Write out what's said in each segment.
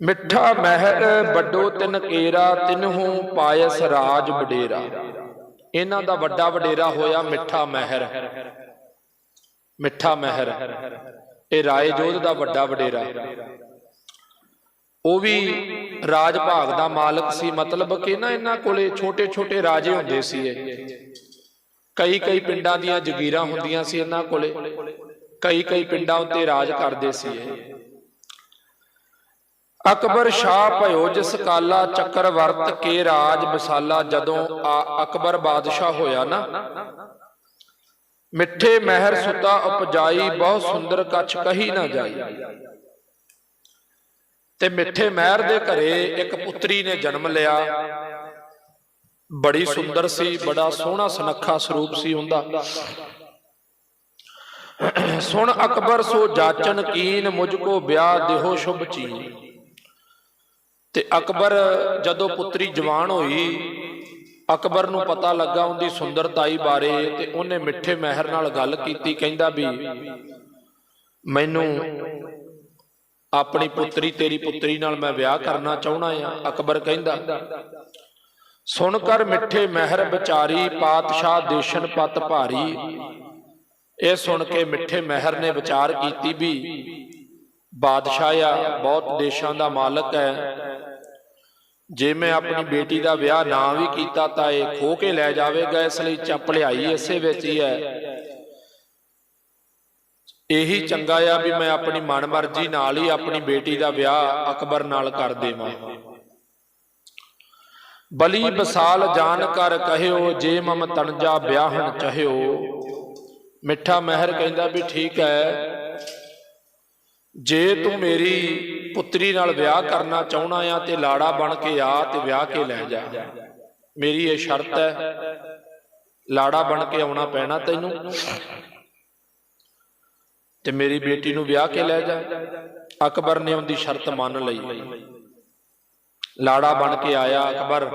ਮਿੱਠਾ ਮਹਿਰ ਵੱਡੋ ਤਿੰਨ ਕੇਰਾ ਤਿਨਹੂ ਪਾਇਸ ਰਾਜ ਵਡੇਰਾ। ਇਹਨਾਂ ਦਾ ਵੱਡਾ ਵਡੇਰਾ ਹੋਇਆ ਮਿੱਠਾ ਮਹਿਰ। ਮਿੱਠਾ ਮਹਿਰ, ਇਹ ਰਾਏ ਜੋਧ ਦਾ ਵੱਡਾ ਵਡੇਰਾ। ਉਹ ਵੀ ਰਾਜ ਭਾਗ ਦਾ ਮਾਲਕ ਸੀ, ਮਤਲਬ ਕਿ ਨਾ ਇਹਨਾਂ ਕੋਲੇ ਛੋਟੇ ਛੋਟੇ ਰਾਜੇ ਹੁੰਦੇ ਸੀ ਇਹ। ਕਈ ਕਈ ਪਿੰਡਾਂ ਦੀਆਂ ਜ਼ਗੀਰਾਂ ਹੁੰਦੀਆਂ ਸੀ ਇਹਨਾਂ ਕੋਲੇ। ਕਈ ਕਈ ਪਿੰਡਾਂ ਉੱਤੇ ਰਾਜ ਕਰਦੇ ਸੀ ਇਹ। ਅਕਬਰ ਸ਼ਾਹ ਭਇਓ ਜਿਸ ਕਾਲਾ ਚੱਕਰਵਰਤ ਕੇ ਰਾਜ ਬਸਾਲਾ ਜਦੋਂ ਆ- ਅਕਬਰ ਬਾਦਸ਼ਾਹ ਹੋਇਆ ਨਾ। ਮਿੱਠੇ ਮਹਿਰ ਸੁਤਾ ਉਪਜਾਈ ਬਹੁਤ ਸੁੰਦਰ ਕੱਛ ਕਹੀ ਨਾ ਜਾਈ। ਤੇ ਮਿੱਠੇ ਮਹਿਰ ਦੇ ਘਰੇ ਇੱਕ ਪੁੱਤਰੀ ਨੇ ਜਨਮ ਲਿਆ। ਬੜੀ ਸੁੰਦਰ ਸੀ, ਬੜਾ ਸੋਹਣਾ ਸੁਨੱਖਾ ਸਰੂਪ ਸੀ ਉਹਦਾ ਸੁਣ ਅਕਬਰ ਸੋ ਜਾਚਨ ਕੀਨ, ਮੁਝ ਕੋ ਵਿਆਹ ਦੇਹੋ ਸ਼ੁਭ ਚੀਨ। ਤੇ ਅਕਬਰ ਜਦੋਂ ਪੁੱਤਰੀ ਜਵਾਨ ਹੋਈ, ਅਕਬਰ ਨੂੰ ਪਤਾ ਲੱਗਾ ਉਹਦੀ ਸੁੰਦਰਤਾਈ ਬਾਰੇ ਤੇ ਉਹਨੇ ਮਿੱਠੇ ਮਹਿਰ ਨਾਲ ਗੱਲ ਕੀਤੀ, ਕਹਿੰਦਾ ਵੀ, ਮੈਨੂੰ ਆਪਣੀ ਪੁੱਤਰੀ, ਤੇਰੀ ਪੁੱਤਰੀ ਨਾਲ ਮੈਂ ਵਿਆਹ ਕਰਨਾ ਚਾਹਣਾ ਆ ਅਕਬਰ ਕਹਿੰਦਾ। ਸੁਣ ਕਰ ਮਿੱਠੇ ਮਹਿਰ ਵਿਚਾਰੀ, ਪਾਤਸ਼ਾਹ ਦੇਸ਼ਨ ਪਤ ਭਾਰੀ। ਇਹ ਸੁਣ ਕੇ ਮਿੱਠੇ ਮਹਿਰ ਨੇ ਵਿਚਾਰ ਕੀਤੀ ਵੀ ਬਾਦਸ਼ਾਹ ਆ ਬਹੁਤ ਦੇਸ਼ਾਂ ਦਾ ਮਾਲਕ ਹੈ। ਜੇ ਮੈਂ ਆਪਣੀ ਬੇਟੀ ਦਾ ਵਿਆਹ ਨਾ ਵੀ ਕੀਤਾ ਤਾਂ ਇਹ ਖੋ ਕੇ ਲੈ ਜਾਵੇਗਾ ਇਸ ਲਈ ਚਪੜਾਈ ਇਸੇ ਵਿੱਚ ਹੀ ਹੈ। ਇਹੀ ਚੰਗਾ ਆ ਵੀ ਮੈਂ ਆਪਣੀ ਮਨਮਰਜ਼ੀ ਨਾਲ ਹੀ ਆਪਣੀ ਬੇਟੀ ਦਾ ਵਿਆਹ ਅਕਬਰ ਨਾਲ ਕਰ ਦੇਵਾਂ। ਬਲੀ ਬਸਾਲ ਜਾਣ ਕਰ ਕਹਿਓ ਜੇ ਮਮ ਤਣਜਾ ਵਿਆਹਣ ਚਾਹਿਓ। ਮਿੱਠਾ ਮਹਿਰ ਕਹਿੰਦਾ ਵੀ ਠੀਕ ਹੈ ਜੇ ਤੂੰ ਮੇਰੀ ਪੁੱਤਰੀ ਨਾਲ ਵਿਆਹ ਕਰਨਾ ਚਾਹਣਾ ਆ ਤੇ ਲਾੜਾ ਬਣ ਕੇ ਆ ਤੇ ਵਿਆਹ ਕੇ ਲੈ ਜਾ। ਮੇਰੀ ਇਹ ਸ਼ਰਤ ਹੈ, ਲਾੜਾ ਬਣ ਕੇ ਆਉਣਾ ਪੈਣਾ ਤੈਨੂੰ ਤੇ ਮੇਰੀ ਬੇਟੀ ਨੂੰ ਵਿਆਹ ਕੇ ਲੈ ਜਾ। ਅਕਬਰ ਨੇ ਉਹਦੀ ਸ਼ਰਤ ਮੰਨ ਲਈ। ਲਾੜਾ ਬਣ ਕੇ ਆਇਆ ਅਕਬਰ,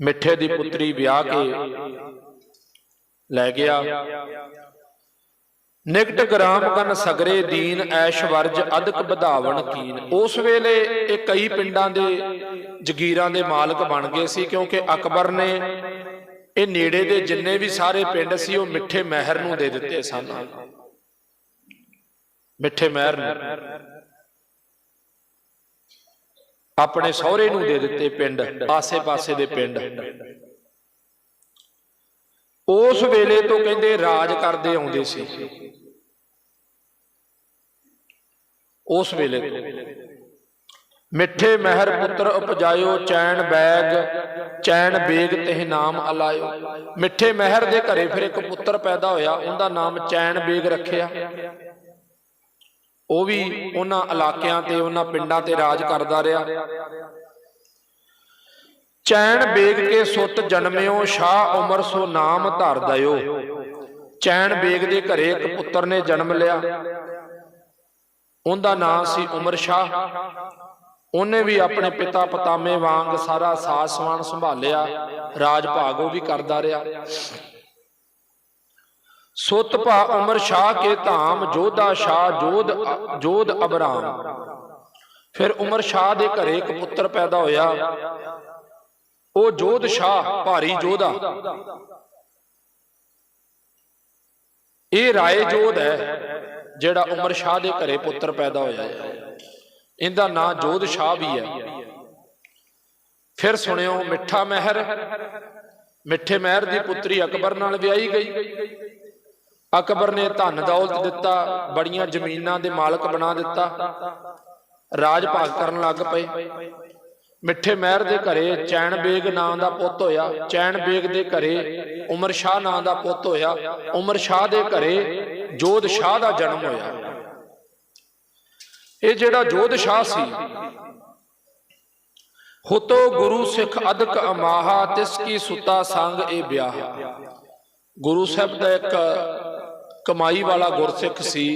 ਮਿੱਠੇ ਦੀ ਪੁੱਤਰੀ ਵਿਆਹ ਕੇ ਲੈ ਗਿਆ। ਨਿਕਟ ਗ੍ਰਾਮ ਕਨ ਸਗਰੇ ਦੀਨ ਐਸ਼ ਵਰਜ ਅਦਕ ਵਧਾਵਣ ਕੀਨ। ਉਸ ਵੇਲੇ ਇਹ ਕਈ ਪਿੰਡਾਂ ਦੇ ਜਗੀਰਾਂ ਦੇ ਮਾਲਕ ਬਣ ਗਏ ਸੀ ਕਿਉਂਕਿ ਅਕਬਰ ਨੇ ਇਹ ਨੇੜੇ ਦੇ ਜਿੰਨੇ ਵੀ ਸਾਰੇ ਪਿੰਡ ਸੀ, ਉਹ ਮਿੱਠੇ ਮਹਿਰ ਨੂੰ ਦੇ ਦਿੱਤੇ ਸਨ। ਮਿੱਠੇ ਮਹਿਰ ਨੂੰ। ਆਪਣੇ ਸਹੁਰੇ ਨੂੰ ਦੇ ਦਿੱਤੇ ਪਿੰਡ, ਆਸੇ-ਪਾਸੇ ਦੇ ਪਿੰਡ। ਉਸ ਵੇਲੇ ਤੋਂ ਕਹਿੰਦੇ ਰਾਜ ਕਰਦੇ ਆਉਂਦੇ ਸੀ। ਉਸ ਵੇਲੇ। ਤੋਂ ਮਿੱਠੇ ਮਹਿਰ ਪੁੱਤਰ ਉਪਜਾਇਓ, ਚੈਨ ਬੈਗ, ਚੈਨ ਬੇਗ ਤੇ ਨਾਮ ਅਲਾਇਓ। ਮਿੱਠੇ ਮਹਿਰ ਦੇ ਘਰੇ ਫਿਰ ਇੱਕ ਪੁੱਤਰ ਪੈਦਾ ਹੋਇਆ, ਉਹਦਾ ਨਾਮ ਚੈਨ ਬੇਗ ਰੱਖਿਆ। ਉਹ ਵੀ ਉਹਨਾਂ ਇਲਾਕਿਆਂ ਤੇ, ਉਹਨਾਂ ਪਿੰਡਾਂ ਤੇ ਰਾਜ ਕਰਦਾ ਰਿਹਾ। ਚੈਨ ਬੇਗ ਕੇ ਸੁੱਤ ਜਨਮਿਓ, ਸ਼ਾਹ ਉਮਰ ਸੋ ਨਾਮ ਧਰ ਦਇਓ ਚੈਨ ਬੇਗ ਦੇ ਘਰੇ ਇੱਕ ਪੁੱਤਰ ਨੇ ਜਨਮ ਲਿਆ। ਉਹਦਾ ਨਾਂ ਸੀ ਉਮਰ ਸ਼ਾਹ। ਉਹਨੇ ਵੀ ਆਪਣੇ ਪਿਤਾ ਪਤਾਮੇ ਵਾਂਗ ਸਾਰਾ ਸਾਸ ਸੰਭਾਲਿਆ, ਰਾਜ ਭਾਗ ਉਹ ਵੀ ਕਰਦਾ ਰਿਹਾ। ਸੁਤ ਭਾ ਉਮਰ ਸ਼ਾਹ ਕੇ ਧਾਮ, ਜੋਧਾ ਸ਼ਾਹ ਜੋਧ ਜੋਧ ਅਬਰਾਮ। ਫਿਰ ਉਮਰ ਸ਼ਾਹ ਦੇ ਘਰੇ ਇੱਕ ਪੁੱਤਰ ਪੈਦਾ ਹੋਇਆ। ਉਹ ਜੋਧ ਸ਼ਾਹ, ਭਾਰੀ ਜੋਧਾ। ਇਹ ਰਾਏ ਜੋਧ ਹੈ। ਜਿਹੜਾ ਉਮਰ ਸ਼ਾਹ ਦੇ ਘਰੇ ਪੁੱਤਰ ਪੈਦਾ ਹੋਇਆ ਹੈ। ਇਹਦਾ ਨਾਂ ਜੋਧ ਸ਼ਾਹ ਵੀ ਹੈ। ਫਿਰ ਸੁਣਿਓ, ਮਿੱਠਾ ਮਹਿਰ, ਮਿੱਠੇ ਮਹਿਰ ਦੀ ਪੁੱਤਰੀ ਅਕਬਰ ਨਾਲ ਵਿਆਹੀ ਗਈ। ਅਕਬਰ ਨੇ ਧਨ ਦੌਲਤ ਦਿੱਤਾ, ਬੜੀਆਂ ਜ਼ਮੀਨਾਂ ਦੇ ਮਾਲਕ ਬਣਾ ਦਿੱਤਾ। ਰਾਜ ਭਾਗ ਕਰਨ ਲੱਗ ਪਏ। ਮਿੱਠੇ ਮਹਿਰ ਦੇ ਘਰੇ ਚੈਨ ਬੇਗ ਨਾਂ ਦਾ ਪੁੱਤ ਹੋਇਆ। ਚੈਨ ਬੇਗ ਦੇ ਘਰੇ ਉਮਰ ਸ਼ਾਹ ਨਾਂ ਦਾ ਪੁੱਤ ਹੋਇਆ। ਉਮਰ ਸ਼ਾਹ ਦੇ ਘਰੇ ਜੋਧ ਸ਼ਾਹ ਦਾ ਜਨਮ ਹੋਇਆ। ਇਹ ਜਿਹੜਾ ਜੋਧ ਸ਼ਾਹ ਸੀ, ਹੁਤੋ ਗੁਰੂ ਸਿੱਖ ਅਦਕ ਅਮਾਹਾ, ਤਿਸ ਕੀ ਸੁਤਾ ਸੰਗ ਇਹ ਵਿਆਹ। ਗੁਰੂ ਸਾਹਿਬ ਦਾ ਇੱਕ ਕਮਾਈ ਵਾਲਾ ਗੁਰਸਿੱਖ ਸੀ।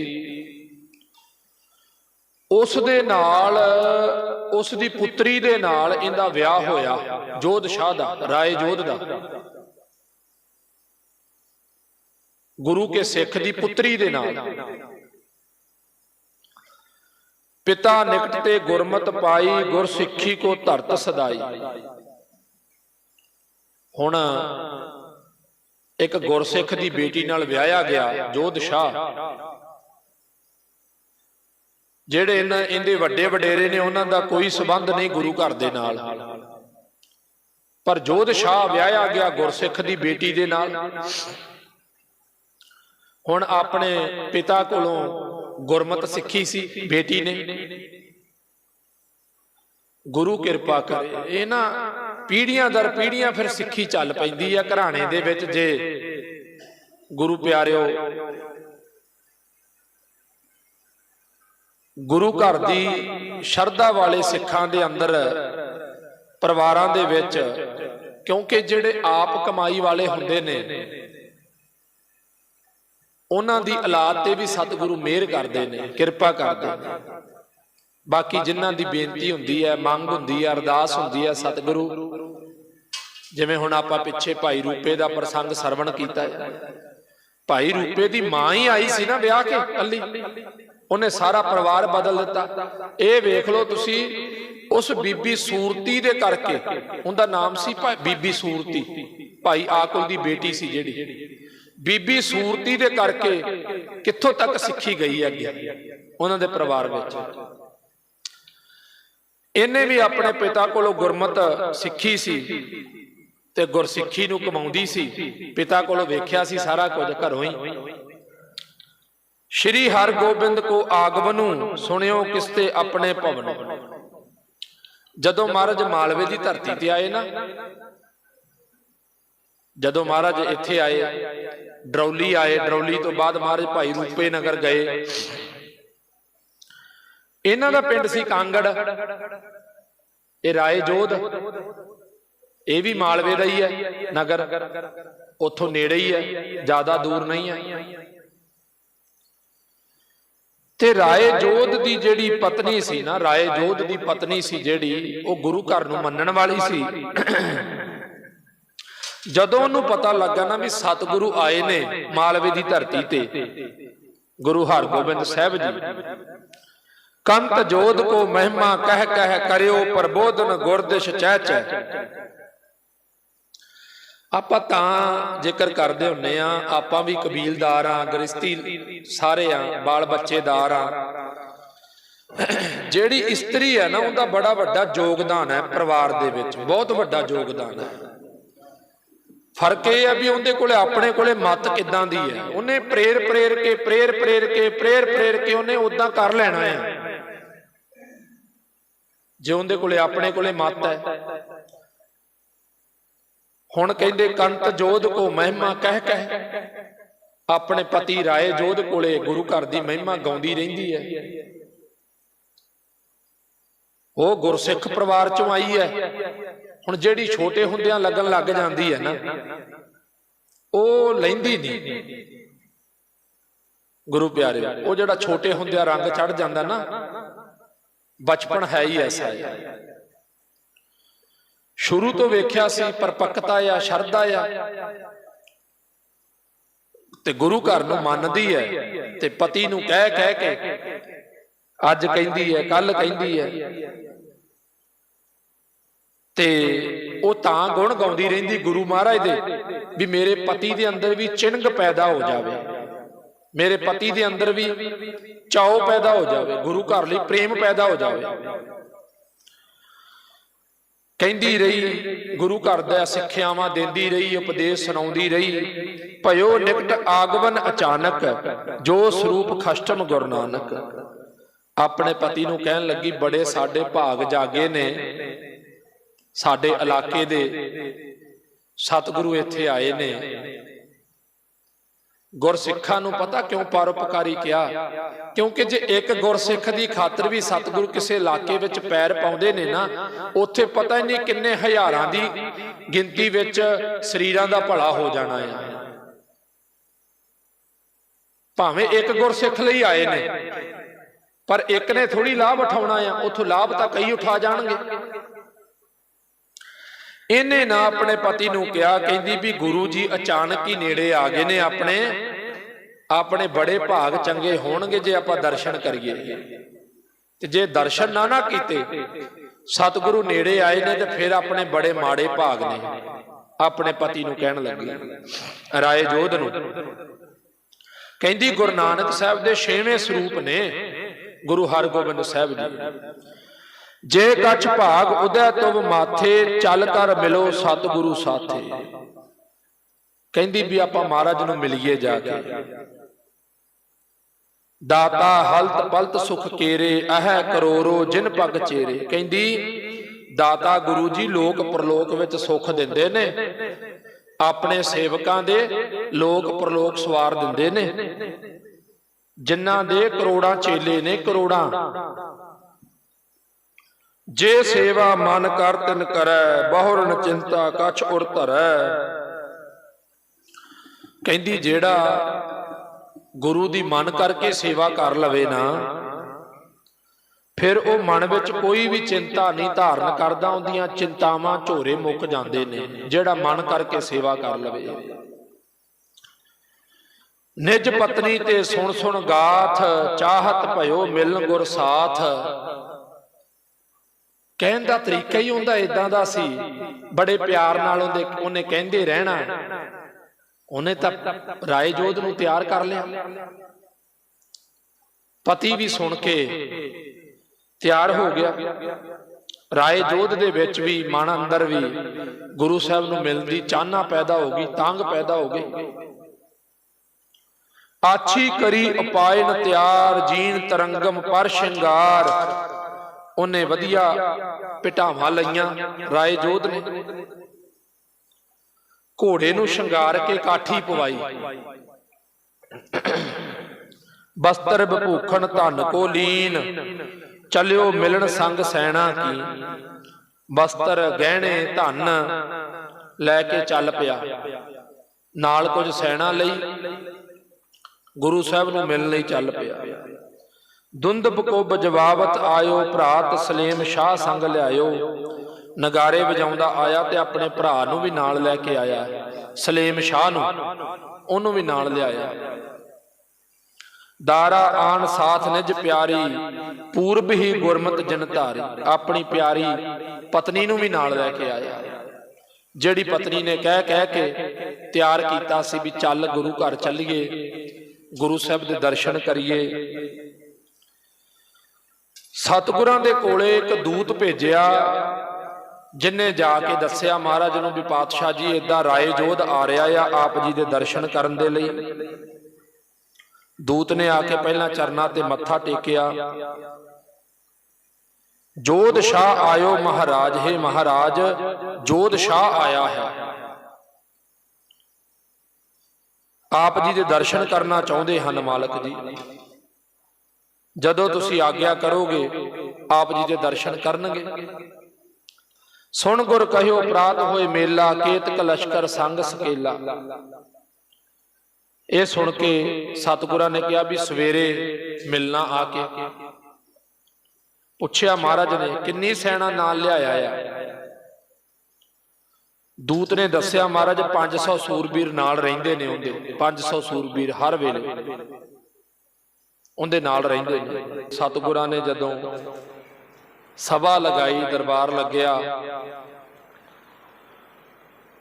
ਉਸ ਦੇ ਨਾਲ, ਉਸ ਦੀ ਪੁੱਤਰੀ ਦੇ ਨਾਲ ਇਹਦਾ ਵਿਆਹ ਹੋਇਆ, ਜੋਧ ਸ਼ਾਹ ਦਾ, ਰਾਏ ਜੋਧ ਦਾ। ਗੁਰੂ ਕੇ ਸਿੱਖ ਦੀ ਪੁੱਤਰੀ ਦੇ ਨਾਲ। ਪਿਤਾ ਨਿਕਟ ਤੇ ਗੁਰਮਤ ਪਾਈ ਗੁਰ ਸਿੱਖੀ ਕੋ ਧਰਤ ਸਦਾਈ। ਹੁਣ ਇੱਕ ਗੁਰਸਿੱਖ ਦੀ ਬੇਟੀ ਨਾਲ ਵਿਆਹਿਆ ਗਿਆ, ਜੋਧ ਸ਼ਾਹ। ਜਿਹੜੇ ਇਹਨਾਂ ਇਹਦੇ ਵੱਡੇ ਵਡੇਰੇ ਨੇ, ਉਹਨਾਂ ਦਾ ਕੋਈ ਸਬੰਧ ਨਹੀਂ ਗੁਰੂ ਘਰ ਦੇ ਨਾਲ। ਪਰ ਜੋਧ ਸ਼ਾਹ ਵਿਆਹਿਆ ਗਿਆ ਗੁਰਸਿੱਖ ਦੀ ਬੇਟੀ ਦੇ ਨਾਲ। ਹੁਣ ਆਪਣੇ ਪਿਤਾ ਕੋਲੋਂ ਗੁਰਮਤ ਸਿੱਖੀ ਸੀ, ਬੇਟੀ ਨੇ। ਗੁਰੂ ਕਿਰਪਾ ਕਰੇ। ਇਹ ਨਾ ਪੀੜੀਆਂ ਦਰ ਪੀੜੀਆਂ ਫਿਰ ਸਿੱਖੀ ਚੱਲ ਪੈਂਦੀ ਆ ਘਰਾਣੇ ਦੇ ਵਿੱਚ ਜੇ। ਗੁਰੂ ਪਿਆਰਿਓ, ਗੁਰੂ ਘਰ ਦੀ ਸ਼ਰਧਾ ਵਾਲੇ ਸਿੱਖਾਂ ਦੇ ਅੰਦਰ, ਪਰਿਵਾਰਾਂ ਦੇ ਵਿੱਚ, ਕਿਉਂਕਿ ਜਿਹੜੇ ਆਪ ਕਮਾਈ ਵਾਲੇ ਹੁੰਦੇ ਨੇ ਉਹਨਾਂ ਦੀ ਔਲਾਦ ਤੇ ਵੀ ਸਤਿਗੁਰੂ ਮਿਹਰ ਕਰਦੇ ਨੇ ਕਿਰਪਾ ਕਰਦੇ ਨੇ। ਬਾਕੀ ਜਿਨ੍ਹਾਂ ਦੀ ਬੇਨਤੀ ਹੁੰਦੀ ਹੈ ਮੰਗ ਹੁੰਦੀ ਹੈ ਅਰਦਾਸ ਹੁੰਦੀ ਹੈ ਸਤਿਗੁਰੂ। ਜਿਵੇਂ ਹੁਣ ਆਪਾਂ ਪਿੱਛੇ ਭਾਈ ਰੂਪੇ ਦਾ ਪ੍ਰਸੰਗ ਸਰਵਣ ਕੀਤਾ ਹੈ। ਭਾਈ ਰੂਪੇ ਦੀ ਮਾਂ ਹੀ ਆਈ ਸੀ ਨਾ ਵਿਆਹ ਕੇ ਕੱਲੀ। ਉਹਨੇ ਸਾਰਾ ਪਰਿਵਾਰ ਬਦਲ ਦਿੱਤਾ। ਇਹ ਵੇਖ ਲਓ ਤੁਸੀਂ ਉਸ ਬੀਬੀ ਸੂਰਤੀ ਦੇ ਕਰਕੇ ਉਹਦਾ ਨਾਮ ਸੀ ਭਾਈ ਬੀਬੀ ਸੂਰਤੀ। ਭਾਈ ਆਕੁਲ ਦੀ ਬੇਟੀ ਸੀ ਜਿਹੜੀ। ਬੀਬੀ ਸੂਰਤੀ ਦੇ ਕਰਕੇ ਕਿੱਥੋਂ ਤੱਕ ਸਿੱਖੀ ਗਈ ਹੈ ਅੱਗੇ? ਉਹਨਾਂ ਦੇ ਪਰਿਵਾਰ ਵਿੱਚ। ਇਹਨੇ ਵੀ ਆਪਣੇ ਪਿਤਾ ਕੋਲੋਂ ਗੁਰਮਤ ਸਿੱਖੀ ਸੀ ਤੇ ਗੁਰਸਿੱਖੀ ਨੂੰ ਕਮਾਉਂਦੀ ਸੀ। ਪਿਤਾ ਕੋਲੋਂ ਵੇਖਿਆ ਸੀ ਸਾਰਾ ਕੁਝ ਘਰੋਂ ਹੀ। ਸ਼੍ਰੀ ਹਰਗੋਬਿੰਦ ਕੋ ਆਗਵਨੂ ਸੁਣਿਓ ਕਿਸਤੇ ਆਪਣੇ ਭਵਨ। ਜਦੋਂ ਮਹਾਰਾਜ ਮਾਲਵੇ ਦੀ ਧਰਤੀ ਤੇ ਆਏ ਨਾ, ਜਦੋਂ ਮਹਾਰਾਜ ਇੱਥੇ ਆਏ ਡਰੌਲੀ ਆਏ, ਡਰੌਲੀ ਤੋਂ ਬਾਅਦ ਮਹਾਰਾਜ ਭਾਈ ਰੂਪੇ ਨਗਰ ਗਏ। ਇਹਨਾਂ ਦਾ ਪਿੰਡ ਸੀ ਕਾਂਗੜ। ਇਹ ਰਾਏ ਜੋਧ ਇਹ ਵੀ ਮਾਲਵੇ ਦਾ ਹੀ ਹੈ, ਨਗਰ। ਉੱਥੋਂ ਨੇੜੇ ਹੀ ਹੈ, ਜ਼ਿਆਦਾ ਦੂਰ ਨਹੀਂ ਹੈ। ਤੇ ਰਾਏ ਜੋਧ ਦੀ ਜਿਹੜੀ ਪਤਨੀ ਸੀ ਨਾ ਰਾਏ ਜੋਧ ਦੀ ਪਤਨੀ ਸੀ ਜਿਹੜੀ, ਉਹ ਗੁਰੂ ਘਰ ਨੂੰ ਮੰਨਣ ਵਾਲੀ ਸੀ। ਜਦੋਂ ਉਹਨੂੰ ਪਤਾ ਲੱਗਾ ਨਾ ਵੀ ਸਤਿਗੁਰੂ ਆਏ ਨੇ ਮਾਲਵੇ ਦੀ ਧਰਤੀ ਤੇ, ਗੁਰੂ ਹਰਗੋਬਿੰਦ ਸਾਹਿਬ ਜੀ। ਕੰਤ ਜੋਧ ਕੋ ਮਹਿਮਾ ਕਹਿ ਕਹਿ ਕਰਿਓ, ਪ੍ਰਬੋਧਨ ਗੁਰਦਿਸ਼ ਚਹਿ ਚਹਿ। ਆਪਾਂ ਤਾਂ ਜ਼ਿਕਰ ਕਰਦੇ ਹੁੰਨੇ ਆ, ਆਪਾਂ ਵੀ ਕਬੀਲਦਾਰ ਆ ਗ੍ਰਸਤੀ ਸਾਰੇ ਆ, ਬਾਲ ਬੱਚੇਦਾਰ ਆ। ਜਿਹੜੀ ਇਸਤਰੀ ਹੈ ਨਾ, ਉਹਦਾ ਬੜਾ ਵੱਡਾ ਯੋਗਦਾਨ ਹੈ ਪਰਿਵਾਰ ਦੇ ਵਿੱਚ, ਬਹੁਤ ਵੱਡਾ ਯੋਗਦਾਨ ਹੈ। ਫ਼ਰਕ ਇਹ ਹੈ ਵੀ ਉਹਦੇ ਕੋਲੇ ਆਪਣੇ ਕੋਲੇ ਮਤ ਕਿੱਦਾਂ ਦੀ ਹੈ ਉਹਨੇ ਪ੍ਰੇਰ ਪ੍ਰੇਰ ਕੇ, ਪ੍ਰੇਰ ਪ੍ਰੇਰ ਕੇ, ਪ੍ਰੇਰ ਪ੍ਰੇਰ ਕੇ ਉਹਨੇ ਉਦਾਂ ਕਰ ਲੈਣਾ ਹੈ ਜੇ ਉਹਦੇ ਕੋਲੇ ਆਪਣੇ ਕੋਲੇ ਮਤ ਹੈ। ਹੁਣ ਕਹਿੰਦੇ ਕੰਤ ਜੋਧ ਕੋ ਮਹਿਮਾ ਕਹਿ ਕਹਿ। ਆਪਣੇ ਪਤੀ ਰਾਏ ਜੋਧ ਕੋਲੇ ਗੁਰੂ ਘਰ ਦੀ ਮਹਿਮਾ ਗਾਉਂਦੀ ਰਹਿੰਦੀ ਹੈ। ਉਹ ਗੁਰਸਿੱਖ ਪਰਿਵਾਰ ਚੋਂ ਆਈ ਹੈ। ਹੁਣ ਜਿਹੜੀ ਛੋਟੇ ਹੁੰਦਿਆਂ ਲੱਗਣ ਲੱਗ ਜਾਂਦੀ ਹੈ ਨਾ ਉਹ ਲੈਂਦੀ ਨਹੀਂ। ਗੁਰੂ ਪਿਆਰੇ ਉਹ ਜਿਹੜਾ ਛੋਟੇ ਹੁੰਦਿਆਂ ਰੰਗ ਚੜ ਜਾਂਦਾ ਨਾ ਬਚਪਨ ਹੈ ਹੀ ਐਸਾ ਹੈ ਸ਼ੁਰੂ ਤੋਂ ਵੇਖਿਆ ਸੀ ਪਰਪੱਕਤਾ ਆ ਸ਼ਰਧਾ ਆ। ਤੇ ਗੁਰੂ ਘਰ ਨੂੰ ਮੰਨਦੀ ਹੈ ਤੇ ਪਤੀ ਨੂੰ ਕਹਿ ਕਹਿ ਕੇ ਅੱਜ ਕਹਿੰਦੀ ਹੈ ਕੱਲ ਕਹਿੰਦੀ ਹੈ। ਤੇ ਉਹ ਤਾਂ ਗੁਣ ਗਾਉਂਦੀ ਰਹਿੰਦੀ ਗੁਰੂ ਮਹਾਰਾਜ ਦੇ, ਵੀ ਮੇਰੇ ਪਤੀ ਦੇ ਅੰਦਰ ਵੀ ਚਿੰਗ ਪੈਦਾ ਹੋ ਜਾਵੇ। ਮੇਰੇ ਪਤੀ ਦੇ ਅੰਦਰ ਵੀ ਚਾਉ ਪੈਦਾ ਹੋ ਜਾਵੇ, ਗੁਰੂ ਘਰ ਲਈ ਪ੍ਰੇਮ ਪੈਦਾ ਹੋ ਜਾਵੇ। ਕਹਿੰਦੀ ਰਹੀ, ਗੁਰੂ ਘਰ ਦਾ ਸਿੱਖਿਆਵਾਂ ਦਿੰਦੀ ਰਹੀ, ਉਪਦੇਸ਼ ਸੁਣਾਉਂਦੀ ਰਹੀ, ਭਇਓ ਨਿਕਟ ਆਗਵਨ ਅਚਾਨਕ, ਜੋ ਸਰੂਪ ਖਸ਼ਟਮ ਗੁਰੂ ਨਾਨਕ। ਆਪਣੇ ਪਤੀ ਨੂੰ ਕਹਿਣ ਲੱਗੀ, ਬੜੇ ਸਾਡੇ ਭਾਗ ਜਾਗੇ ਨੇ ਸਾਡੇ ਇਲਾਕੇ ਦੇ ਸਤਿਗੁਰੂ ਇੱਥੇ ਆਏ ਨੇ। ਗੁਰਸਿੱਖਾਂ ਨੂੰ ਪਤਾ ਕਿਉਂ ਪਰਉਪਕਾਰੀ ਕਿਹਾ? ਕਿਉਂਕਿ ਜੇ ਇੱਕ ਗੁਰਸਿੱਖ ਦੀ ਖਾਤਰ ਵੀ ਸਤਿਗੁਰੂ ਕਿਸੇ ਇਲਾਕੇ ਵਿੱਚ ਪੈਰ ਪਾਉਂਦੇ ਨੇ ਨਾ ਉੱਥੇ ਪਤਾ ਹੀ ਨਹੀਂ ਕਿੰਨੇ ਹਜ਼ਾਰਾਂ ਦੀ ਗਿਣਤੀ ਵਿੱਚ ਸਰੀਰਾਂ ਦਾ ਭਲਾ ਹੋ ਜਾਣਾ ਹੈ ਭਾਵੇਂ ਇੱਕ ਗੁਰਸਿੱਖ ਲਈ ਆਏ ਨੇ ਪਰ ਇੱਕ ਨੇ ਥੋੜੀ ਲਾਭ ਉਠਾਉਣਾ ਆ ਉਥੋਂ ਲਾਭ ਤਾਂ ਕਈ ਉਠਾ ਜਾਣਗੇ। ਇਹਨੇ ਨਾ ਆਪਣੇ ਪਤੀ ਨੂੰ ਕਿਹਾ, ਕਹਿੰਦੀ ਵੀ ਗੁਰੂ ਜੀ ਅਚਾਨਕ ਹੀ ਨੇੜੇ ਆ ਗਏ ਨੇ ਆਪਣੇ। ਆਪਣੇ ਬੜੇ ਭਾਗ ਚੰਗੇ ਹੋਣਗੇ ਜੇ ਆਪਾਂ ਦਰਸ਼ਨ ਕਰੀਏ। ਤੇ ਜੇ ਦਰਸ਼ਨ ਨਾ ਨਾ ਕੀਤੇ, ਸਤਿਗੁਰੂ ਨੇੜੇ ਆਏ ਨੇ ਤੇ ਫਿਰ ਆਪਣੇ ਬੜੇ ਮਾੜੇ ਭਾਗ ਨੇ। ਆਪਣੇ ਪਤੀ ਨੂੰ ਕਹਿਣ ਲੱਗੀ, ਰਾਏ ਜੋਧ ਨੂੰ, ਕਹਿੰਦੀ ਗੁਰੂ ਨਾਨਕ ਸਾਹਿਬ ਦੇ ਛੇਵੇਂ ਸਰੂਪ ਨੇ ਗੁਰੂ ਹਰਗੋਬਿੰਦ ਸਾਹਿਬ ਜੀ। ਜੇ ਕਛ ਭਾਗ ਉਦੈ ਤੁਮ ਮਾਥੇ ਚੱਲ ਕਰ ਮਿਲੋ ਸਤਿਗੁਰੂ ਸਾਥੇ। ਕਹਿੰਦੀ ਵੀ ਆਪਾਂ ਮਹਾਰਾਜ ਨੂੰ ਮਿਲੀਏ ਜਾ ਕੇ। ਦਾਤਾ ਹਲਤ ਪਲਤ ਸੁਖ ਕੇਰੇ ਅਹਿ ਕਰੋਰੋ ਜਿਨ ਪਗ ਚੇਰੇ। ਕਹਿੰਦੀ ਦਾਤਾ ਗੁਰੂ ਜੀ ਲੋਕ ਪ੍ਰਲੋਕ ਵਿੱਚ ਸੁਖ ਦਿੰਦੇ ਨੇ। ਆਪਣੇ ਸੇਵਕਾਂ ਦੇ ਲੋਕ ਪ੍ਰਲੋਕ ਸਵਾਰ ਦਿੰਦੇ ਨੇ। ਜਿਨ੍ਹਾਂ ਦੇ ਕਰੋੜਾਂ ਚੇਲੇ ਨੇ ਕਰੋੜਾਂ। ਜੇ ਸੇਵਾ ਮਨ ਕਰ ਤਿਨ ਕਰੈ, ਬਹੁਰਨ ਚਿੰਤਾ ਕਛ ਉਰ ਧਰੈ। ਕਹਿੰਦੀ, ਜਿਹੜਾ ਗੁਰੂ ਦੀ ਮਨ ਕਰਕੇ ਸੇਵਾ ਕਰ ਲਵੇ ਨਾ, ਫਿਰ ਉਹ ਮਨ ਵਿੱਚ ਕੋਈ ਵੀ ਚਿੰਤਾ ਨਹੀਂ ਧਾਰਨ ਕਰਦਾ, ਉਹਦੀਆਂ ਚਿੰਤਾਵਾਂ ਝੋਰੇ ਮੁੱਕ ਜਾਂਦੇ ਨੇ, ਜਿਹੜਾ ਮਨ ਕਰਕੇ ਸੇਵਾ ਕਰ ਲਵੇ। ਨਿਜ ਪਤਨੀ ਤੇ ਸੁਣ ਸੁਣ ਗਾਥ, ਚਾਹਤ ਭਇਓ ਮਿਲਨ ਗੁਰ ਸਾਥ। ਕਹਿਣ ਦਾ ਤਰੀਕਾ ਹੀ ਹੁੰਦਾ ਇਦਾਂ ਦਾ ਸੀ। ਬੜੇ ਪਿਆਰ ਨਾਲ ਉਹਦੇ ਉਹਨੇ ਕਹਿੰਦੇ ਰਹਿਣਾ। ਉਹਨੇ ਤਾਂ ਰਾਏ ਜੋਧ ਨੂੰ ਤਿਆਰ ਕਰ ਲਿਆ। ਪਤੀ ਵੀ ਸੁਣ ਕੇ ਤਿਆਰ ਹੋ ਗਿਆ। ਰਾਏ ਜੋਧ ਦੇ ਵਿੱਚ ਵੀ ਮਨ ਅੰਦਰ ਵੀ ਗੁਰੂ ਸਾਹਿਬ ਨੂੰ ਮਿਲਦੀ ਚਾਹਨਾ ਪੈਦਾ ਹੋ ਗਈ ਤਾਂਗ ਪੈਦਾ ਹੋ ਗਈ। ਆਛੀ ਕਰੀ ਉਪਾਇਨ ਤਿਆਰ, ਜੀਨ ਤਰੰਗਮ ਪਰ ਸ਼ਿੰਗਾਰ। ਉਹਨੇ ਵਧੀਆ ਪਿਟਾਵਾਂ ਲਈਆਂ ਰਾਏ ਜੋਧ ਨੇ। ਘੋੜੇ ਨੂੰ ਸ਼ਿੰਗਾਰ ਕੇ ਕਾਠੀ ਪਵਾਈ। ਬਸਤਰ ਬਭੂਖਣ ਧਨ ਕੋ ਲੀਨ। ਚਲਿਓ ਮਿਲਣ ਸੰਗ ਸੈਣਾ ਕੀ। ਬਸਤਰ ਗਹਿਣੇ ਧਨ ਲੈ ਕੇ ਚੱਲ ਪਿਆ। ਨਾਲ ਕੁਝ ਸੈਣਾ ਲਈ। ਗੁਰੂ ਸਾਹਿਬ ਨੂੰ ਮਿਲਣ ਲਈ ਚੱਲ ਪਿਆ। ਦੁੰਦਬ ਕੋ ਬਜਵਾਵਤ ਆਇਓ, ਭਰਾ ਤਸਲੀਮ ਸ਼ਾਹ ਸੰਗ ਲਿਆਇਓ। ਨਗਾਰੇ ਵਜਾਉਂਦਾ ਆਇਆ ਤੇ ਆਪਣੇ ਭਰਾ ਨੂੰ ਵੀ ਨਾਲ ਲੈ ਕੇ ਆਇਆ। ਸਲੀਮ ਸ਼ਾਹ ਨੂੰ ਉਹਨੂੰ ਵੀ ਨਾਲ ਲਿਆਇਆ। ਦਾਰਾ ਆਣ ਸਾਥ ਨਿਜ ਪਿਆਰੀ, ਪੂਰਬ ਹੀ ਗੁਰਮਤ ਜਨ ਧਾਰੀ। ਆਪਣੀ ਪਿਆਰੀ ਪਤਨੀ ਨੂੰ ਵੀ ਨਾਲ ਲੈ ਕੇ ਆਇਆ। ਜਿਹੜੀ ਪਤਨੀ ਨੇ ਕਹਿ ਕਹਿ ਕੇ ਤਿਆਰ ਕੀਤਾ ਸੀ ਵੀ ਚੱਲ ਗੁਰੂ ਘਰ ਚੱਲੀਏ, ਗੁਰੂ ਸਾਹਿਬ ਦੇ ਦਰਸ਼ਨ ਕਰੀਏ। ਸਤਿਗੁਰਾਂ ਦੇ ਕੋਲੇ ਇੱਕ ਦੂਤ ਭੇਜਿਆ ਜਿਨਨੇ ਜਾ ਕੇ ਦੱਸਿਆ, ਮਹਾਰਾਜ ਨੂੰ ਵੀ ਪਾਤਸ਼ਾਹ ਜੀ ਇਦਾਂ ਰਾਏ ਜੋਧ ਆ ਰਿਹਾ ਆ, ਆਪ ਜੀ ਦੇ ਦਰਸ਼ਨ ਕਰਨ ਦੇ ਲਈ। ਦੂਤ ਨੇ ਆ ਕੇ ਪਹਿਲਾਂ ਚਰਨਾਂ ਤੇ ਮੱਥਾ ਟੇਕਿਆ। ਜੋਧ ਸ਼ਾਹ ਆਇਓ ਮਹਾਰਾਜ, ਹੈ ਮਹਾਰਾਜ, ਜੋਧ ਸ਼ਾਹ ਆਇਆ ਹੈ। ਆਪ ਜੀ ਦੇ ਦਰਸ਼ਨ ਕਰਨਾ ਚਾਹੁੰਦੇ ਹਨ, ਮਾਲਕ ਜੀ। ਜਦੋਂ ਤੁਸੀਂ ਆਗਿਆ ਕਰੋਗੇ ਆਪ ਜੀ ਦੇ ਦਰਸ਼ਨ ਕਰਨਗੇ। ਸੁਣ ਗੁਰ ਕਹਿਓ ਪ੍ਰਾਤ ਹੋਏ ਮੇਲਾ ਕੇਤਕ ਲਸ਼ਕਰ ਸੰਗ ਸਕੇਲਾ। ਇਹ ਸੁਣ ਕੇ ਸਤਿਗੁਰਾਂ ਨੇ ਕਿਹਾ ਵੀ ਸਵੇਰੇ ਮਿਲਣਾ ਆ ਕੇ। ਪੁੱਛਿਆ ਮਹਾਰਾਜ ਨੇ ਕਿੰਨੀ ਸੈਨਾ ਨਾਲ ਲਿਆਇਆ ਆ? ਦੂਤ ਨੇ ਦੱਸਿਆ ਮਹਾਰਾਜ 500 ਸੂਰਬੀਰ ਨਾਲ ਰਹਿੰਦੇ ਨੇ ਉਹਦੇ। 500 ਸੂਰਬੀਰ ਹਰ ਵੇਲੇ। ਉਹਦੇ ਨਾਲ ਰਹਿੰਦੇ ਨੇ ਸਤਿਗੁਰਾਂ ਨੇ ਜਦੋਂ ਸਭਾ ਲਗਾਈ, ਦਰਬਾਰ ਲੱਗਿਆ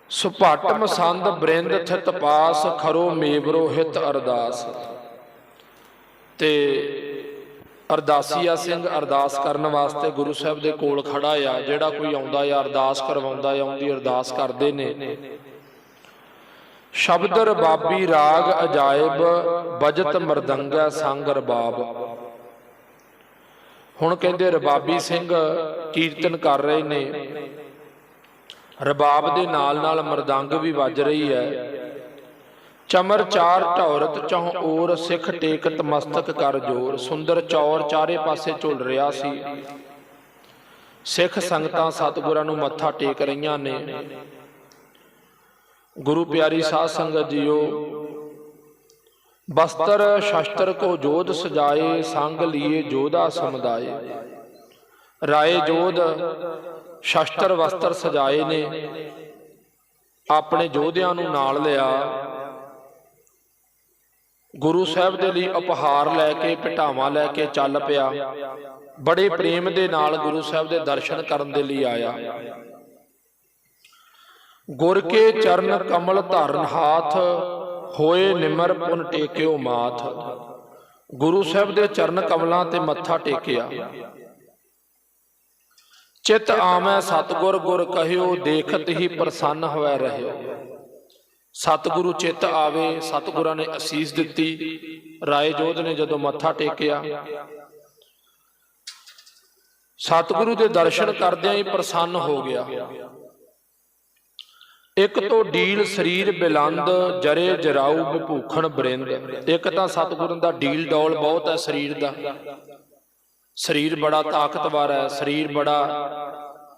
ਸੁਭਾਟ ਮਸੰਦ ਬ੍ਰਿੰਦ ਥਿਤ ਪਾਸ, ਖਰੋ ਮੇਵਰੋ ਹਿਤ ਅਰਦਾਸ। ਤੇ ਅਰਦਾਸੀਆ ਸਿੰਘ ਅਰਦਾਸ ਕਰਨ ਵਾਸਤੇ ਗੁਰੂ ਸਾਹਿਬ ਦੇ ਕੋਲ ਖੜਾ ਆ, ਜਿਹੜਾ ਕੋਈ ਆਉਂਦਾ ਆ, ਅਰਦਾਸ ਕਰਵਾਉਂਦਾ ਆ, ਉਹਦੀ ਅਰਦਾਸ ਕਰਦੇ ਨੇ। ਸ਼ਬਦ ਰਬਾਬੀ ਰਾਗ ਅਜਾਇਬ, ਬਜਤ ਮਰਦੰਗਾ ਸੰਗ ਰਬਾਬ। ਹੁਣ ਕਹਿੰਦੇ, ਰਬਾਬੀ ਸਿੰਘ ਕੀਰਤਨ ਕਰ ਰਹੇ ਨੇ। ਰਬਾਬ ਦੇ ਨਾਲ ਨਾਲ ਮਰਦੰਗ ਵੀ ਵੱਜ ਰਹੀ ਹੈ। ਚਮਰ ਚਾਰ ਢੌਰਤ ਚੌ ਔਰ ਸਿੱਖ ਟੇਕਤ ਮਸਤਕ ਕਰ ਜੋਰ। ਸੁੰਦਰ ਚੌਰ ਚਾਰੇ ਪਾਸੇ ਝੁਲ ਰਿਹਾ ਸੀ। ਸਿੱਖ ਸੰਗਤਾਂ ਸਤਿਗੁਰਾਂ ਨੂੰ ਮੱਥਾ ਟੇਕ ਰਹੀਆਂ ਨੇ। ਗੁਰੂ ਪਿਆਰੀ ਸਾਧ ਸੰਗਤ ਜੀਓ, ਬਸਤਰ ਸ਼ਸਤਰ ਕੋ ਜੋਧ ਸਜਾਏ, ਸੰਗ ਲੀਏ ਜੋਧਾ ਸਮਦਾਏ। ਰਾਏ ਜੋਧ ਸ਼ਸਤਰ ਵਸਤਰ ਸਜਾਏ ਨੇ, ਆਪਣੇ ਯੋਧਿਆਂ ਨੂੰ ਨਾਲ ਲਿਆ। ਗੁਰੂ ਸਾਹਿਬ ਦੇ ਲਈ ਉਪਹਾਰ ਲੈ ਕੇ ਭਟਾਵਾਂ ਲੈ ਕੇ ਚੱਲ ਪਿਆ। ਬੜੇ ਪ੍ਰੇਮ ਦੇ ਨਾਲ ਗੁਰੂ ਸਾਹਿਬ ਦੇ ਦਰਸ਼ਨ ਕਰਨ ਦੇ ਲਈ ਆਇਆ। ਗੁਰ ਕੇ ਚਰਨ ਕਮਲ ਧਰਨ ਹਾਥ, ਹੋਏ ਨਿਮਰ ਪੁਨ ਟੇਕਿਓ ਮਾਥ। ਗੁਰੂ ਸਾਹਿਬ ਦੇ ਚਰਨ ਕਮਲਾਂ ਤੇ ਮੱਥਾ ਟੇਕਿਆ। ਚਿਤ ਆਵੈ ਸਤਗੁਰ, ਗੁਰ ਕਹਿਓ ਦੇਖਤ ਹੀ ਪ੍ਰਸੰਨ ਹੋਇ ਰਹਿਓ। ਸਤਿਗੁਰੂ ਚਿੱਤ ਆਵੇ, ਸਤਿਗੁਰਾਂ ਨੇ ਅਸੀਸ ਦਿੱਤੀ। ਰਾਏ ਜੋਧ ਨੇ ਜਦੋਂ ਮੱਥਾ ਟੇਕਿਆ, ਸਤਿਗੁਰੂ ਦੇ ਦਰਸ਼ਨ ਕਰਦਿਆਂ ਹੀ ਪ੍ਰਸੰਨ ਹੋ ਗਿਆ। ਇੱਕ ਤੋਂ ਡੀਲ ਸਰੀਰ ਬਿਲੰਦ, ਜਰੇ ਜਰਾਉ ਭੂਖਣ ਬਰਿੰਦ। ਇੱਕ ਤਾਂ ਸਤਿਗੁਰਾਂ ਦਾ ਡੀਲ ਡੌਲ ਬਹੁਤ ਹੈ ਸਰੀਰ ਦਾ। ਸਰੀਰ ਬੜਾ ਤਾਕਤਵਰ ਹੈ, ਸਰੀਰ ਬੜਾ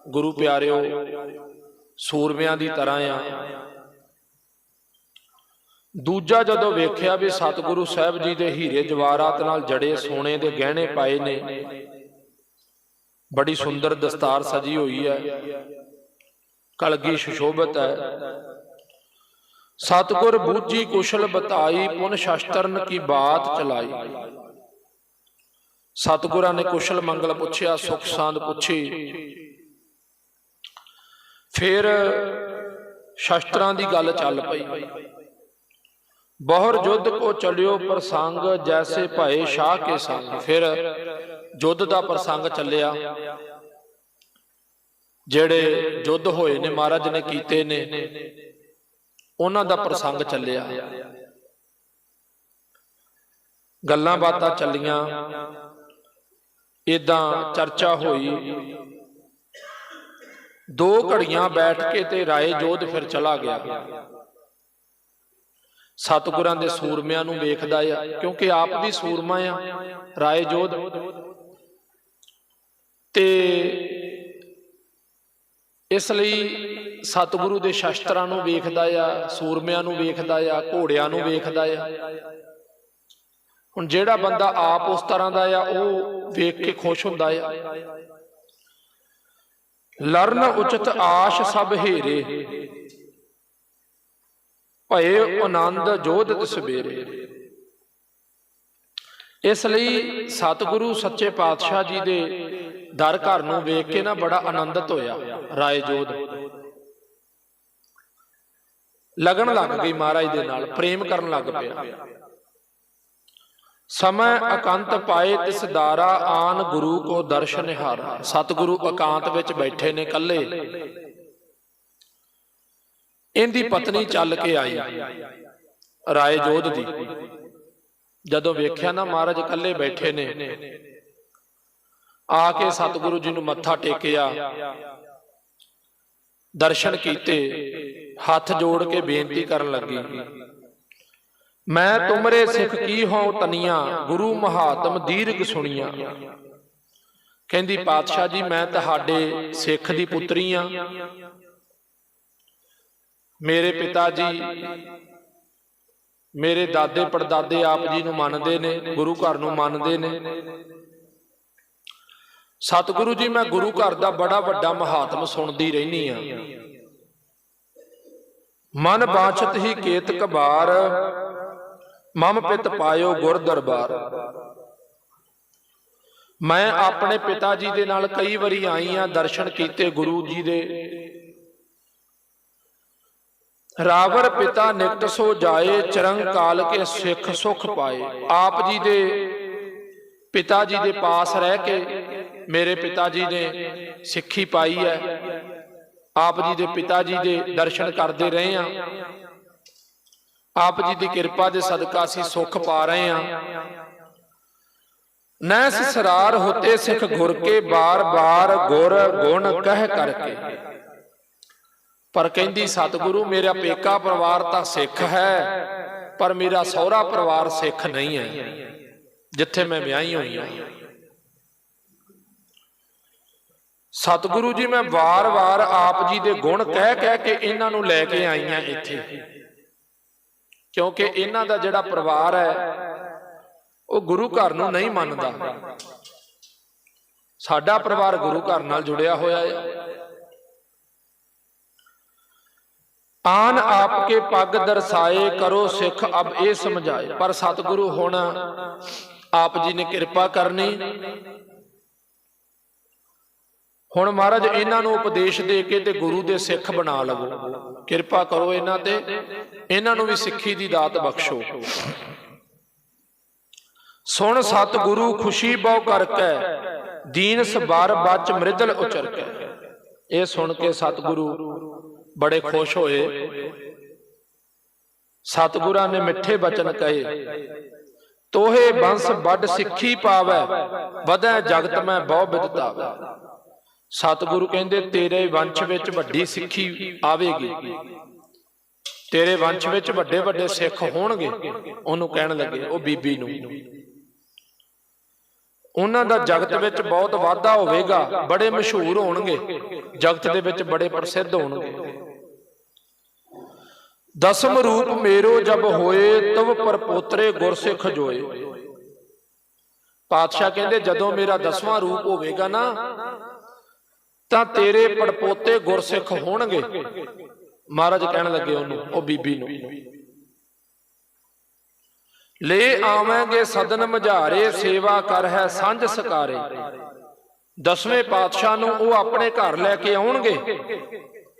ਗੁਰੂ ਪਿਆਰਿਓ, ਸੂਰਮਿਆਂ ਦੀ ਤਰ੍ਹਾਂ ਆ। ਦੂਜਾ ਜਦੋਂ ਵੇਖਿਆ ਵੀ ਸਤਿਗੁਰੂ ਸਾਹਿਬ ਜੀ ਦੇ ਹੀਰੇ ਜਵਾਹਰਾਤ ਨਾਲ ਜੜੇ ਸੋਨੇ ਦੇ ਗਹਿਣੇ ਪਾਏ ਨੇ, ਬੜੀ ਸੁੰਦਰ ਦਸਤਾਰ ਸਜੀ ਹੋਈ ਹੈ। ਕਲਗੀ ਸੁਸ਼ੋਭਤ ਹੈ। ਸਤਿਗੁਰ ਬੂਝੀ ਕੁਸ਼ਲ ਬਤਾਈ, ਪੁਨ ਸ਼ਸਤਰਨ ਕੀ ਬਾਤ ਚਲਾਈ। ਸਤਿਗੁਰਾਂ ਨੇ ਕੁਸ਼ਲ ਮੰਗਲ ਪੁੱਛਿਆ, ਸੁਖ ਸਾਂਦ ਪੁੱਛੀ। ਫਿਰ ਸ਼ਸਤਰਾਂ ਦੀ ਗੱਲ ਚੱਲ ਪਈ। ਬਹੁਰ ਜੁੱਧ ਕੋ ਚਲਿਓ ਪ੍ਰਸੰਗ, ਜੈਸੇ ਭਾਏ ਸ਼ਾਹ ਕੇ ਸੰਗ। ਫਿਰ ਜੁੱਧ ਦਾ ਪ੍ਰਸੰਗ ਚੱਲਿਆ। ਜਿਹੜੇ ਯੁੱਧ ਹੋਏ ਨੇ, ਮਹਾਰਾਜ ਨੇ ਕੀਤੇ ਨੇ, ਉਹਨਾਂ ਦਾ ਪ੍ਰਸੰਗ ਚੱਲਿਆ। ਗੱਲਾਂ ਬਾਤਾਂ ਚੱਲੀਆਂ। ਇਦਾਂ ਚਰਚਾ ਹੋਈ। ਦੋ ਘੜੀਆਂ ਬੈਠ ਕੇ ਤੇ ਰਾਏ ਜੋਧ ਫਿਰ ਚਲਾ ਗਿਆ। ਸਤਿਗੁਰਾਂ ਦੇ ਸੂਰਮਿਆਂ ਨੂੰ ਵੇਖਦਾ ਆ, ਕਿਉਂਕਿ ਆਪ ਵੀ ਸੂਰਮਾ ਆ, ਰਾਏ ਜੋਧ। ਤੇ ਇਸ ਲਈ ਸਤਿਗੁਰੂ ਦੇ ਸ਼ਸਤਰਾਂ ਨੂੰ ਵੇਖਦਾ ਆ, ਸੂਰਮਿਆਂ ਨੂੰ ਵੇਖਦਾ ਆ, ਘੋੜਿਆਂ ਨੂੰ ਵੇਖਦਾ ਆ। ਹੁਣ ਜਿਹੜਾ ਬੰਦਾ ਆਪ ਉਸ ਤਰ੍ਹਾਂ ਦਾ ਆ, ਉਹ ਵੇਖ ਕੇ ਖੁਸ਼ ਹੁੰਦਾ ਆ। ਲਰਨ ਉਚਿਤ ਆਸ਼ ਸਭ ਹੇਰੇ, ਭਏ ਆਨੰਦ ਜੋਧਿਤ ਸਵੇਰੇ ਇਸ ਲਈ ਸਤਿਗੁਰੂ ਸੱਚੇ ਪਾਤਸ਼ਾਹ ਜੀ ਦੇ ਦਰ ਘਰ ਨੂੰ ਵੇਖ ਕੇ ਨਾ ਬੜਾ ਆਨੰਦਿਤ ਹੋਇਆ। ਰਾਏ ਜੋਧ। ਲਗਨ ਲੱਗ ਗਈ ਮਹਾਰਾਜ ਦੇ ਨਾਲ, ਪ੍ਰੇਮ ਕਰਨ ਲੱਗ ਪਿਆ। ਸਮੈ ਇਕੰਤ ਪਾਏ ਤਿਸ ਦਾਰਾ, ਆਨ ਗੁਰੂ ਕੋ ਦਰਸ਼ਨ ਹਾਰਾ ਸਤਿਗੁਰੂ ਅਕਾਂਤ ਵਿੱਚ ਬੈਠੇ ਨੇ ਇਕੱਲੇ। ਇਹਦੀ ਪਤਨੀ ਚੱਲ ਕੇ ਆਈ, ਰਾਏ ਜੋਧ ਦੀ। ਜਦੋਂ ਵੇਖਿਆ ਨਾ ਮਹਾਰਾਜ ਇਕੱਲੇ ਬੈਠੇ ਨੇ ਆ ਕੇ ਸਤਿਗੁਰੂ ਜੀ ਨੂੰ ਮੱਥਾ ਟੇਕਿਆ। ਦਰਸ਼ਨ ਕੀਤੇ, ਹੱਥ ਜੋੜ ਕੇ ਬੇਨਤੀ ਕਰਨ ਲੱਗੀ। ਮੈਂ ਤੁਮਰੇ ਸਿੱਖ ਕੀ ਹੋਂ ਤਨੀਆਂ, ਗੁਰੂ ਮਹਾਤਮ ਦੀਰਘ ਸੁਣੀਆਂ। ਕਹਿੰਦੀ, ਪਾਤਸ਼ਾਹ ਜੀ, ਮੈਂ ਤੁਹਾਡੇ ਸਿੱਖ ਦੀ ਪੁੱਤਰੀ ਆ। ਮੇਰੇ ਪਿਤਾ ਜੀ, ਮੇਰੇ ਦਾਦੇ ਪੜਦਾਦੇ ਆਪ ਜੀ ਨੂੰ ਮੰਨਦੇ ਨੇ, ਗੁਰੂ ਘਰ ਨੂੰ ਮੰਨਦੇ ਨੇ। ਸਤਿਗੁਰੂ ਜੀ, ਮੈਂ ਗੁਰੂ ਘਰ ਦਾ ਬੜਾ ਵੱਡਾ ਮਹਾਤਮ ਸੁਣਦੀ ਰਹਿਨੀ ਆ। ਮਨ ਬਾਛਤ ਹੀ ਕੇਤ ਕਬਾਰ, ਮਮ ਪਿਤ ਪਾਇਓ ਗੁਰ ਦਰਬਾਰ। ਮੈਂ ਆਪਣੇ ਪਿਤਾ ਜੀ ਦੇ ਨਾਲ ਕਈ ਵਾਰੀ ਆਈ ਆ, ਦਰਸ਼ਨ ਕੀਤੇ ਗੁਰੂ ਜੀ ਦੇ। ਰਾਵਰ ਪਿਤਾ ਨਿਕਟ ਸੋ ਜਾਏ, ਚਰੰਗ ਕਾਲ ਕੇ ਸਿੱਖ ਸੁਖ ਪਾਏ। ਆਪ ਜੀ ਦੇ ਪਿਤਾ ਜੀ ਦੇ ਪਾਸ ਰਹਿ ਕੇ ਮੇਰੇ ਪਿਤਾ ਜੀ ਨੇ ਸਿੱਖੀ ਪਾਈ ਹੈ। ਆਪ ਜੀ ਦੇ ਪਿਤਾ ਜੀ ਦੇ ਦਰਸ਼ਨ ਕਰਦੇ ਰਹੇ ਆ ਆਪ ਜੀ ਦੀ ਕਿਰਪਾ ਦੇ ਸਦਕਾ ਅਸੀਂ ਸੁਖ ਪਾ ਰਹੇ ਆ ਨੈਸ ਸਰਾਰ ਹੋਤੇ ਸਿੱਖ ਗੁਰ ਕੇ ਬਾਰ-ਬਾਰ ਗੁਰ ਗੁਣ ਕਹਿ ਕਰਕੇ। ਪਰ ਕਹਿੰਦੀ, ਸਤਿਗੁਰੂ, ਮੇਰਾ ਪੇਕਾ ਪਰਿਵਾਰ ਤਾਂ ਸਿੱਖ ਹੈ, ਪਰ ਮੇਰਾ ਸਹੁਰਾ ਪਰਿਵਾਰ ਸਿੱਖ ਨਹੀਂ ਹੈ। ਜਿੱਥੇ ਮੈਂ ਵਿਆਹੀ ਹੋਈ ਹਾਂ। ਸਤਿਗੁਰੂ ਜੀ, ਮੈਂ ਵਾਰ-ਵਾਰ ਆਪ ਜੀ ਦੇ ਗੁਣ ਕਹਿ ਕਹਿ ਕੇ ਇਹਨਾਂ ਨੂੰ ਲੈ ਕੇ ਆਈ ਆਈਆਂ ਇੱਥੇ। ਕਿਉਂਕਿ ਇਹਨਾਂ ਦਾ ਜਿਹੜਾ ਪਰਿਵਾਰ ਹੈ, ਉਹ ਗੁਰੂ ਘਰ ਨੂੰ ਨਹੀਂ ਮੰਨਦਾ। ਸਾਡਾ ਪਰਿਵਾਰ ਗੁਰੂ ਘਰ ਨਾਲ ਜੁੜਿਆ ਹੋਇਆ ਹੈ। ਆਨ ਆਪ ਕੇ ਪੱਗ ਦਰਸਾਏ, ਕਰੋ ਸਿੱਖ, ਅਬ ਇਹ ਸਮਝਾਏ। ਪਰ ਸਤਿਗੁਰੂ ਹੁਣ ਆਪ ਜੀ ਨੇ ਕਿਰਪਾ ਕਰਨੀ। ਹੁਣ ਮਹਾਰਾਜ ਇਹਨਾਂ ਨੂੰ ਉਪਦੇਸ਼ ਦੇ ਕੇ ਤੇ ਗੁਰੂ ਦੇ ਸਿੱਖ ਬਣਾ ਲਵੋ। ਕਿਰਪਾ ਕਰੋ ਇਹਨਾਂ ਤੇ। ਇਹਨਾਂ ਨੂੰ ਵੀ ਸਿੱਖੀ ਦੀ ਦਾਤ ਬਖਸ਼ੋ। ਸੁਣ ਸਤਿਗੁਰੂ ਖੁਸ਼ੀ ਬਹੁ ਕਰਕੇ। ਦੀਨ ਸਬਾਰ ਬਚ ਮ੍ਰਿਦਲ ਉਚਰਕੇ। ਇਹ ਸੁਣ ਕੇ ਸਤਿਗੁਰੂ ਬੜੇ ਖੁਸ਼ ਹੋਏ। ਸਤਿਗੁਰਾਂ ਨੇ ਮਿੱਠੇ ਬਚਨ ਕਹੇ। ਤੋਹੇ ਬੰਸ ਵੱਡ ਸਿੱਖੀ ਪਾਵੈ। ਵਧੈ ਜਗਤ ਮੈਂ ਬਹੁ ਬਿਦਤਾਵੈ। ਸਤਿਗੁਰੂ ਕਹਿੰਦੇ, ਤੇਰੇ ਵੰਸ਼ ਵਿੱਚ ਵੱਡੀ ਸਿੱਖੀ ਆਵੇਗੀ। ਤੇਰੇ ਵੰਸ਼ ਵਿੱਚ ਵੱਡੇ ਵੱਡੇ ਸਿੱਖ ਹੋਣਗੇ। ਉਹਨੂੰ ਕਹਿਣ ਲੱਗੇ, ਉਹ ਬੀਬੀ ਨੂੰ। ਉਹਨਾਂ ਦਾ ਜਗਤ ਵਿੱਚ ਬਹੁਤ ਵਾਧਾ ਹੋਵੇਗਾ, ਬੜੇ ਮਸ਼ਹੂਰ ਹੋਣਗੇ। ਜਗਤ ਦੇ ਵਿੱਚ ਬੜੇ ਪ੍ਰਸਿੱਧ ਹੋਣਗੇ। ਦਸਮ ਰੂਪ, ਮੇਰੋ ਜਬ ਹੋਏ, ਤਵ ਪਰਪੋਤਰੇ ਗੁਰਸਿੱਖ ਜੋਏ। ਪਾਤਸ਼ਾਹ ਕਹਿੰਦੇ, ਜਦੋਂ ਮੇਰਾ ਦਸਵਾਂ ਰੂਪ ਹੋਵੇਗਾ ਨਾ ਤਾਂ ਤੇਰੇ ਪੜਪੋਤੇ ਗੁਰਸਿੱਖ ਹੋਣਗੇ। ਮਹਾਰਾਜ ਕਹਿਣ ਲੱਗੇ ਉਹਨੂੰ, ਉਹ ਬੀਬੀ ਨੂੰ, ਲੈ ਆਵਾਂਗੇ ਸਦਨ ਮਝਾਰੇ, ਸੇਵਾ ਕਰ ਹੈ ਸਾਂਝ ਸਕਾਰੇ। ਦਸਵੇਂ ਪਾਤਸ਼ਾਹ ਨੂੰ ਉਹ ਆਪਣੇ ਘਰ ਲੈ ਕੇ ਆਉਣਗੇ।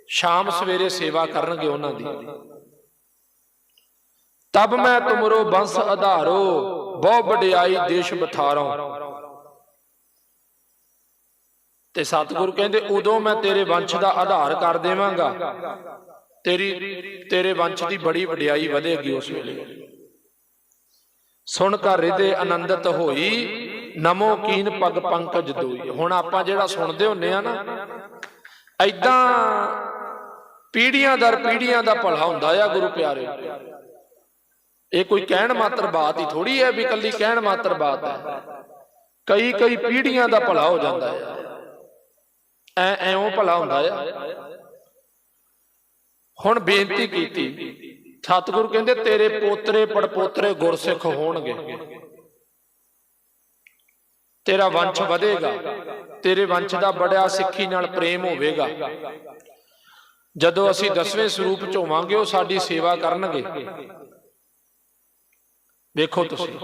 ਸ਼ਾਮ ਸਵੇਰੇ ਸੇਵਾ ਕਰਨਗੇ ਉਹਨਾਂ ਦੀ। ਤਬ ਮੈਂ ਤੁਮਰੋ ਬੰਸ ਆਧਾਰੋ ਬਹੁ ਵਡਿਆਈ ਦੇਸ਼ ਬਥਾਰੋ ਤੇ ਸਤਿਗੁਰੂ ਕਹਿੰਦੇ, ਉਦੋਂ ਮੈਂ ਤੇਰੇ ਵੰਸ਼ ਦਾ ਆਧਾਰ ਕਰ ਦੇਵਾਂਗਾ। ਤੇਰੀ, ਤੇਰੇ ਵੰਸ਼ ਦੀ ਬੜੀ ਵਡਿਆਈ ਵਧੇਗੀ ਉਸ ਵੇਲੇ। ਸੁਣ ਕਰ ਹਿਰਦੇ ਆਨੰਦਿਤ ਹੋਈ, ਨਮੋ ਕੀਨ ਪਗ ਪੰਕਜ ਦੋਈ। ਹੁਣ ਆਪਾਂ ਜਿਹੜਾ ਸੁਣਦੇ ਹੁੰਨੇ ਆ ਨਾ ਐਦਾਂ ਪੀੜੀਆਂ ਦਰ ਪੀੜੀਆਂ ਦਾ ਭਲਾ ਹੁੰਦਾ ਆ ਗੁਰੂ ਪਿਆਰੇ। ਇਹ ਕੋਈ ਕਹਿਣ ਮਾਤਰ ਬਾਤ ਹੀ ਥੋੜੀ ਹੈ ਵੀ ਕੱਲੀ ਕਹਿਣ ਮਾਤਰ ਬਾਤ ਹੈ। ਕਈ ਕਈ ਪੀੜੀਆਂ ਦਾ ਭਲਾ ਹੋ ਜਾਂਦਾ ਹੈ ਐ ਐਉਂ ਭਲਾ ਹੁੰਦਾ ਆ। ਹੁਣ ਬੇਨਤੀ ਕੀਤੀ, ਸਤਿਗੁਰੂ ਕਹਿੰਦੇ ਤੇਰੇ ਪੋਤਰੇ ਪੜਪੋਤਰੇ ਗੁਰਸਿੱਖ ਹੋਣਗੇ। ਤੇਰਾ ਵੰਸ਼ ਵਧੇਗਾ, ਤੇਰੇ ਵੰਸ਼ ਦਾ ਬੜਿਆ ਸਿੱਖੀ ਨਾਲ ਪ੍ਰੇਮ ਹੋਵੇਗਾ। ਜਦੋਂ ਅਸੀਂ ਦਸਵੇਂ ਸਰੂਪ ਚ ਹੋਵਾਂਗੇ, ਉਹ ਸਾਡੀ ਸੇਵਾ ਕਰਨਗੇ। ਵੇਖੋ ਤੁਸੀਂ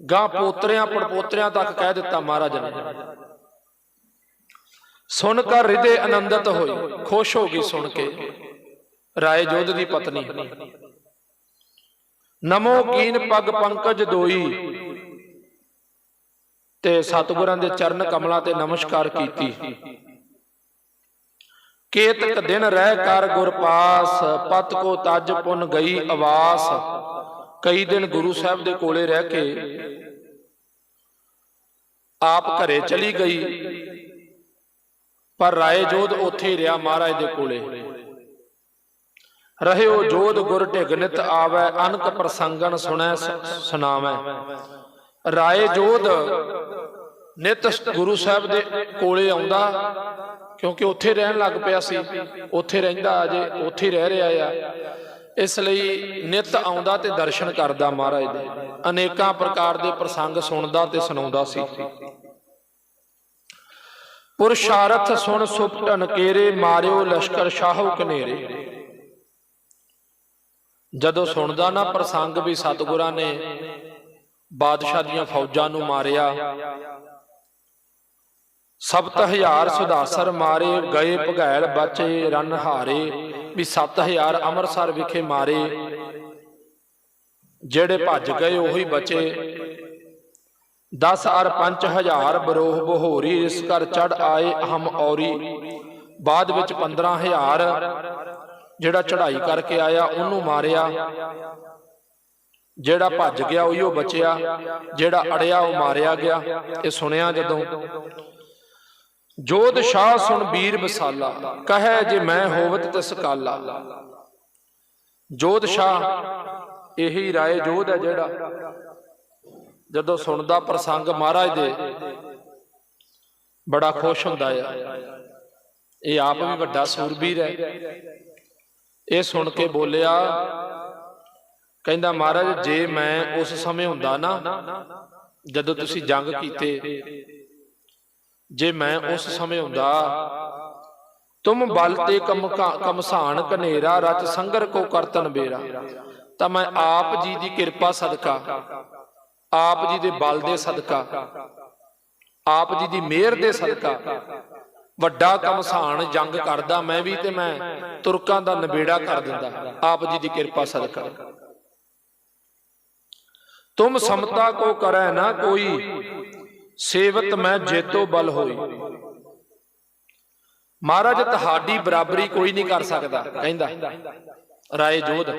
ਗਾਂ ਪੋਤਰਿਆਂ, ਪੜਪੋਤਰਿਆਂ ਤੱਕ ਕਹਿ ਦਿੱਤਾ ਮਹਾਰਾਜ ਨੇ। ਸੁਣ ਕਰ ਹਿਰਦੇ ਆਨੰਦਿਤ ਹੋਈ। ਖੁਸ਼ ਹੋ ਗਈ ਸੁਣ ਕੇ। ਰਾਏ ਜੋਧ ਦੀ ਪਤਨੀ। ਨਮੋ ਕੀਨ ਪਗ ਪੰਕਜ ਦੋਈ। ਤੇ ਸਤਿਗੁਰਾਂ ਦੇ ਚਰਨ ਕਮਲਾਂ ਤੇ ਨਮਸਕਾਰ ਕੀਤੀ। ਕੇਤਕ ਦਿਨ ਰਹਿ ਕਰ ਗੁਰ ਪਾਸ ਪਤ ਕੋ ਤਜ ਪੁਨ ਗਈ ਆਵਾਸ। ਕਈ ਦਿਨ ਗੁਰੂ ਸਾਹਿਬ ਦੇ ਕੋਲੇ ਰਹਿ ਕੇ ਆਪ ਘਰੇ ਚਲੀ ਗਈ। ਪਰ ਰਾਏ ਜੋਧ ਉੱਥੇ ਰਿਹਾ ਮਹਾਰਾਜ ਦੇ ਕੋਲੇ। ਰਹਿਓ ਜੋਧ ਗੁਰ ਢਿਗ ਨਿਤ ਅਨਕ ਪ੍ਰਸੰਗਨ ਸੁਣੈ, ਸੁਣਾਵੈ। ਰਾਏ ਜੋਧ ਨਿਤ ਗੁਰੂ ਸਾਹਿਬ ਦੇ ਕੋਲੇ ਆਉਂਦਾ, ਕਿਉਂਕਿ ਉੱਥੇ ਰਹਿਣ ਲੱਗ ਪਿਆ ਸੀ, ਉੱਥੇ ਰਹਿੰਦਾ ਅਜੇ, ਉੱਥੇ ਰਹਿ ਰਿਹਾ ਆ। ਇਸ ਲਈ ਨਿਤ ਆਉਂਦਾ ਤੇ ਦਰਸ਼ਨ ਕਰਦਾ ਮਹਾਰਾਜ ਦੇ। ਅਨੇਕਾਂ ਪ੍ਰਕਾਰ ਦੇ ਪ੍ਰਸੰਗ ਸੁਣਦਾ ਤੇ ਸੁਣਾਉਂਦਾ ਸੀ। ਪੁਰਸ਼ਾਰਥ ਸੁਣ ਸੁਪਟਨ ਕੇਰੇ, ਮਾਰਿਓ ਲਸ਼ਕਰ ਸ਼ਾਹੂ ਕਨੇਰੇ। ਜਦੋਂ ਸੁਣਦਾ ਨਾ ਪ੍ਰਸੰਗ ਵੀ ਸਤਿਗੁਰਾਂ ਨੇ ਬਾਦਸ਼ਾਹ ਦੀਆਂ ਫੌਜਾਂ ਨੂੰ ਮਾਰਿਆ ਸਬਤ ਹਜ਼ਾਰ ਸੁਦਾਸਰ ਮਾਰੇ, ਗਏ ਭਗੈਲ ਬਚੇ ਰਨ ਹਾਰੇ, ਵੀ 7000 ਅੰਮ੍ਰਿਤਸਰ ਵਿਖੇ ਮਾਰੇ। ਜਿਹੜੇ ਭੱਜ ਗਏ ਉਹੀ ਬਚੇ। 10 ਅਰ 5000 ਬਰੋਹ ਬਹੋਰੀ ਇਸ ਕਰ ਚੜ ਆਏ ਹਮ ਔਰੀ। ਬਾਅਦ ਵਿੱਚ 15000 ਜਿਹੜਾ ਚੜ੍ਹਾਈ ਕਰਕੇ ਆਇਆ, ਉਹਨੂੰ ਮਾਰਿਆ। ਜਿਹੜਾ ਭੱਜ ਗਿਆ ਉਹੀਓ ਬਚਿਆ। ਜਿਹੜਾ ਅੜਿਆ, ਉਹ ਮਾਰਿਆ ਗਿਆ। ਇਹ ਸੁਣਿਆ ਜਦੋਂ? ਜੋਧ ਸ਼ਾਹ ਸੁਣ ਵੀਰ ਬਸਾਲਾ, ਕਹੈ ਜੇ ਮੈਂ ਹੋਵਤ ਤਿਸ ਕਾਲਾ। ਜੋਧ ਸ਼ਾਹ, ਇਹੀ ਰਾਏ ਜੋਧ ਹੈ ਜਿਹੜਾ ਜਦੋਂ ਸੁਣਦਾ ਪ੍ਰਸੰਗ ਮਹਾਰਾਜ ਦੇ, ਬੜਾ ਖੁਸ਼ ਹੁੰਦਾ ਆ। ਇਹ ਆਪ ਵੀ ਵੱਡਾ ਸੂਰਬੀਰ ਹੈ। ਇਹ ਸੁਣ ਕੇ ਬੋਲਿਆ, ਕਹਿੰਦਾ ਮਹਾਰਾਜ, ਜੇ ਮੈਂ ਉਸ ਸਮੇਂ ਹੁੰਦਾ ਨਾ, ਜਦੋਂ ਤੁਸੀਂ ਜੰਗ ਕੀਤੇ, ਜੇ ਮੈਂ ਉਸ ਸਮੇਂ ਹੁੰਦਾ, ਤੁਮ ਬਲ ਤੇ ਕਮ ਕਮਸਾਨ ਕਨੇਰਾ ਰਚ ਸੰਗਰ ਕੋ ਕਰਤਨ ਬੇਰਾ, ਤਾਂ ਮੈਂ ਆਪ ਜੀ ਦੀ ਕਿਰਪਾ ਸਦਕਾ। ਆਪ ਜੀ ਦੇ ਬਲ ਦੇ ਸਦਕਾ, ਆਪ ਜੀ ਦੀ ਮਿਹਰ ਦੇ ਸਦਕਾ, ਵੱਡਾ ਕਮਸਾਨ ਜੰਗ ਕਰਦਾ ਮੈਂ ਵੀ ਤੇ ਮੈਂ ਤੁਰਕਾਂ ਦਾ ਨਬੇੜਾ ਕਰ ਦਿੰਦਾ, ਆਪ ਜੀ ਦੀ ਕਿਰਪਾ ਸਦਕਾ। ਤੁਮ ਸਮਤਾ ਕੋ ਕਰੈ ਨਾ ਕੋਈ, ਸੇਵਤ ਮੈਂ ਜੇਤੋ ਬਲ ਹੋਈ। ਮਹਾਰਾਜ, ਤੁਹਾਡੀ ਬਰਾਬਰੀ ਕੋਈ ਨਹੀਂ ਕਰ ਸਕਦਾ, ਕਹਿੰਦਾ, ਰਾਏ ਜੋਧ।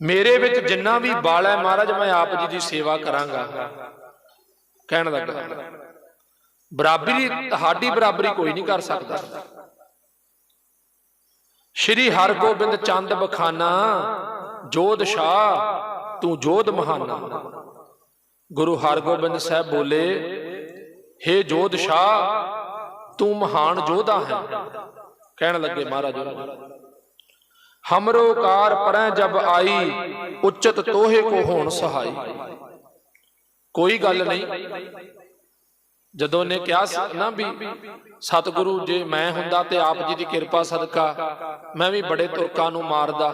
ਮੇਰੇ ਵਿੱਚ ਜਿੰਨਾ ਵੀ ਬਾਲ ਹੈ ਮਹਾਰਾਜ, ਮੈਂ ਆਪ ਜੀ ਦੀ ਸੇਵਾ ਕਰਾਂਗਾ। ਕਹਿਣ ਲੱਗਾ ਬਰਾਬਰੀ ਤੁਹਾਡੀ ਬਰਾਬਰੀ ਕੋਈ ਨਹੀਂ ਕਰ ਸਕਦਾ। ਸ਼੍ਰੀ ਹਰਗੋਬਿੰਦ ਚੰਦ ਬਖਾਨਾ, ਜੋਧ ਸ਼ਾਹ, ਤੂੰ ਜੋਧ ਮਹਾਨਾ। ਗੁਰੂ ਹਰਗੋਬਿੰਦ ਸਾਹਿਬ ਬੋਲੇ हे ਜੋਧ ਸ਼ਾਹ, ਤੂੰ ਮਹਾਨ ਜੋਧਾ ਹੈ। ਕਹਿਣ ਲੱਗੇ ਮਹਾਰਾਜ ਹਮਰੋ ਕਾਰ ਪਰੈ ਜਬ ਆਈ ਉਚਤ ਤੋਹੇ ਕੋ ਹੋਣ ਸਹਾਈ ਕੋਈ ਗੱਲ ਨਹੀਂ ਜਦੋਂ ਨੇ ਕਿਹਾ ਨਾ ਵੀ ਸਤਿਗੁਰੂ ਜੇ ਮੈਂ ਹੁੰਦਾ ਤੇ ਆਪ ਜੀ ਦੀ ਕਿਰਪਾ ਸਦਕਾ ਮੈਂ ਵੀ ਬੜੇ ਤੁਰਕਾਂ ਨੂੰ ਮਾਰਦਾ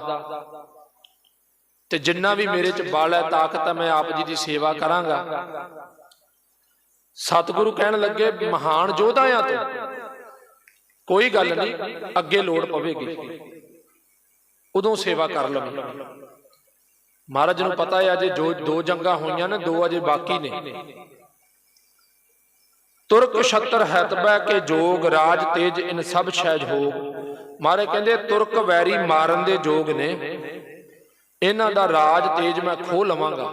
ਤੇ ਜਿੰਨਾ ਵੀ ਮੇਰੇ ਚ ਬਲ ਹੈ ਤਾਕਤ ਹੈ ਮੈਂ ਆਪ ਜੀ ਦੀ ਸੇਵਾ ਕਰਾਂਗਾ ਸਤਿਗੁਰੂ ਕਹਿਣ ਲੱਗੇ ਮਹਾਨ ਯੋਧਾ ਆ ਤੂੰ ਕੋਈ ਗੱਲ ਨਹੀਂ ਅੱਗੇ ਲੋੜ ਪਵੇਗੀ ਉਦੋਂ ਸੇਵਾ ਕਰ ਲਵੇਂ। ਮਹਾਰਾਜ ਨੂੰ ਪਤਾ ਹੈ ਅਜੇ ਜੋ ਦੋ ਜੰਗਾਂ ਹੋਈਆਂ ਨੇ, ਦੋ ਅਜੇ ਬਾਕੀ ਨੇ। ਤੁਰਕ ਛਤਰ ਹੈਤਬੈ ਕੇ ਜੋਗ, ਰਾਜ ਤੇਜ, ਇਨ ਸਭ ਛੈਜ ਹੋ ਮਾਰੇ ਕਹਿੰਦੇ, ਤੁਰਕ ਵੈਰੀ ਮਾਰਨ ਦੇ ਜੋਗ ਨੇ। ਇਹਨਾਂ ਦਾ ਰਾਜ ਤੇਜ ਮੈਂ ਖੋ ਲਵਾਂਗਾ।